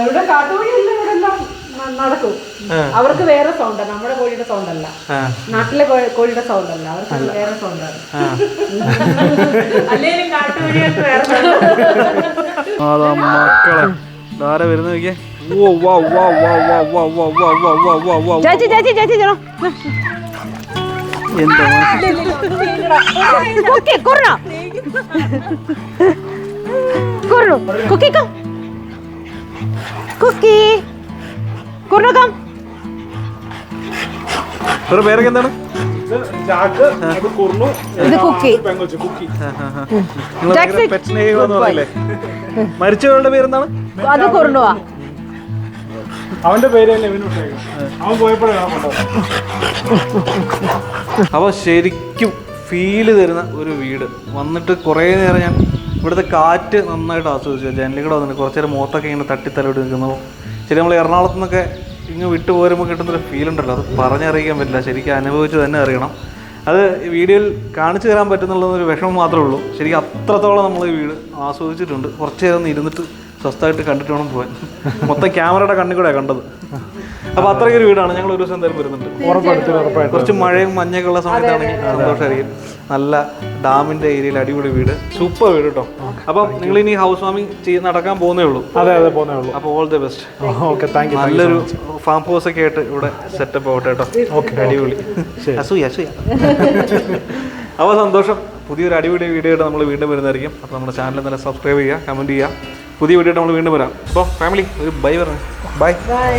ഇവിടെ കാട്ടുകോഴിയെല്ലാം ഇവിടെ എല്ലാം ന- നടക്കും അവർക്ക് വേറെ സൗണ്ട് നമ്മുടെ കോഴിയുടെ സൗണ്ട് അല്ല നാട്ടിലെ കോഴിയുടെ സൗണ്ട് അല്ല അവർക്ക് വേറെ സൗണ്ടാണ് അല്ലെങ്കിലും വേറെ അതാ മക്കളെ ധാര വരുന്ന നോക്കിയേ ഓ വാ വാ വാ വാ വാ വാ വാ വാ വാ വാ വാ ചേച്ചി ചേച്ചി ചേച്ചി ചേച്ചോ എന്താ കുക്കി കുറഞ്ഞോ കുറഞ്ഞു കുക്കി കം കുക്കി കുറുകം. ഇവരുടെ പേരൊക്കെ എന്താണ് ഇത് കുക്കി. പെറ്റ്സിനെ പറഞ്ഞല്ലേ? മരിച്ചവരുടെ പേരെന്താണ്? അത് കുറുണ്ടുവാ. അവന്റെ പേര് അവൻ അപ്പോൾ ശരിക്കും ഫീൽ തരുന്ന ഒരു വീട്. വന്നിട്ട് കുറേ നേരം ഞാൻ ഇവിടുത്തെ കാറ്റ് നന്നായിട്ട് ആസ്വദിച്ചു. ജനലിൽ കൂടെ വന്നിട്ട് കുറച്ചേരം മുഖത്തൊക്കെ ഇങ്ങനെ തട്ടി തലോടി നിൽക്കുന്നു. ശരി നമ്മൾ എറണാകുളത്ത് നിന്നൊക്കെ ഇങ്ങ് വിട്ടു പോരുമ്പോൾ കിട്ടുന്നൊരു ഫീൽ ഉണ്ടല്ലോ. അത് പറഞ്ഞറിയിക്കാൻ പറ്റില്ല. ശരിക്കും അനുഭവിച്ച് തന്നെ അറിയണം. അത് വീഡിയോയിൽ കാണിച്ചു തരാൻ പറ്റുന്നുള്ളതൊരു വിഷമം മാത്രമേ ഉള്ളൂ. ശരിക്കും അത്രത്തോളം നമ്മൾ ഈ വീട് ആസ്വദിച്ചിട്ടുണ്ട്. കുറച്ച് നേരം ഇരുന്നിട്ട് സ്വസ്ഥമായിട്ട് കണ്ടിട്ട് വേണം പോകാൻ മൊത്തം ക്യാമറയുടെ കണ്ണിൽ കൂടെ കണ്ടത്. അപ്പൊ അത്രയ്ക്കൊരു വീടാണ്. ഞങ്ങൾ ഒരു ദിവസം എന്തായാലും വരുന്നുണ്ട്. കുറച്ച് മഴയും മഞ്ഞൊക്കെ ഉള്ള സമയത്താണെങ്കിൽ സന്തോഷമായിരിക്കും നല്ല ഡാമിന്റെ ഏരിയയിൽ അടിപൊളി വീട്. സൂപ്പർ വീട് കേട്ടോ അപ്പൊ നിങ്ങൾ ഇനി ഹൗസ് വാമിങ് ചെയ്ത് നടക്കാൻ പോകുന്നേ ഉള്ളൂ. അതെ അതെ പോകുന്നേ ഉള്ളൂ. അപ്പോൾ all the best okay thank you നല്ലൊരു ഫാം ഹൗസ് ഒക്കെ ആയിട്ട് ഇവിടെ സെറ്റപ്പ് ആവട്ടെ കേട്ടോ അടിപൊളി. അസൂയ അസൂയ. അപ്പോൾ സന്തോഷം. പുതിയൊരു അടിപൊളി വീഡിയോ ആയിട്ട് നമ്മൾ വീണ്ടും വരുന്നതായിരിക്കും. അപ്പോൾ നമ്മുടെ ചാനൽ നല്ല സബ്സ്ക്രൈബ് ചെയ്യുക കമന്റ് ചെയ്യുക. പുതിയ വീഡിയോ നമ്മൾ വീണ്ടും വരാം. അപ്പോൾ ഫാമിലി ഒരു ബൈ പറഞ്ഞു. Bye bye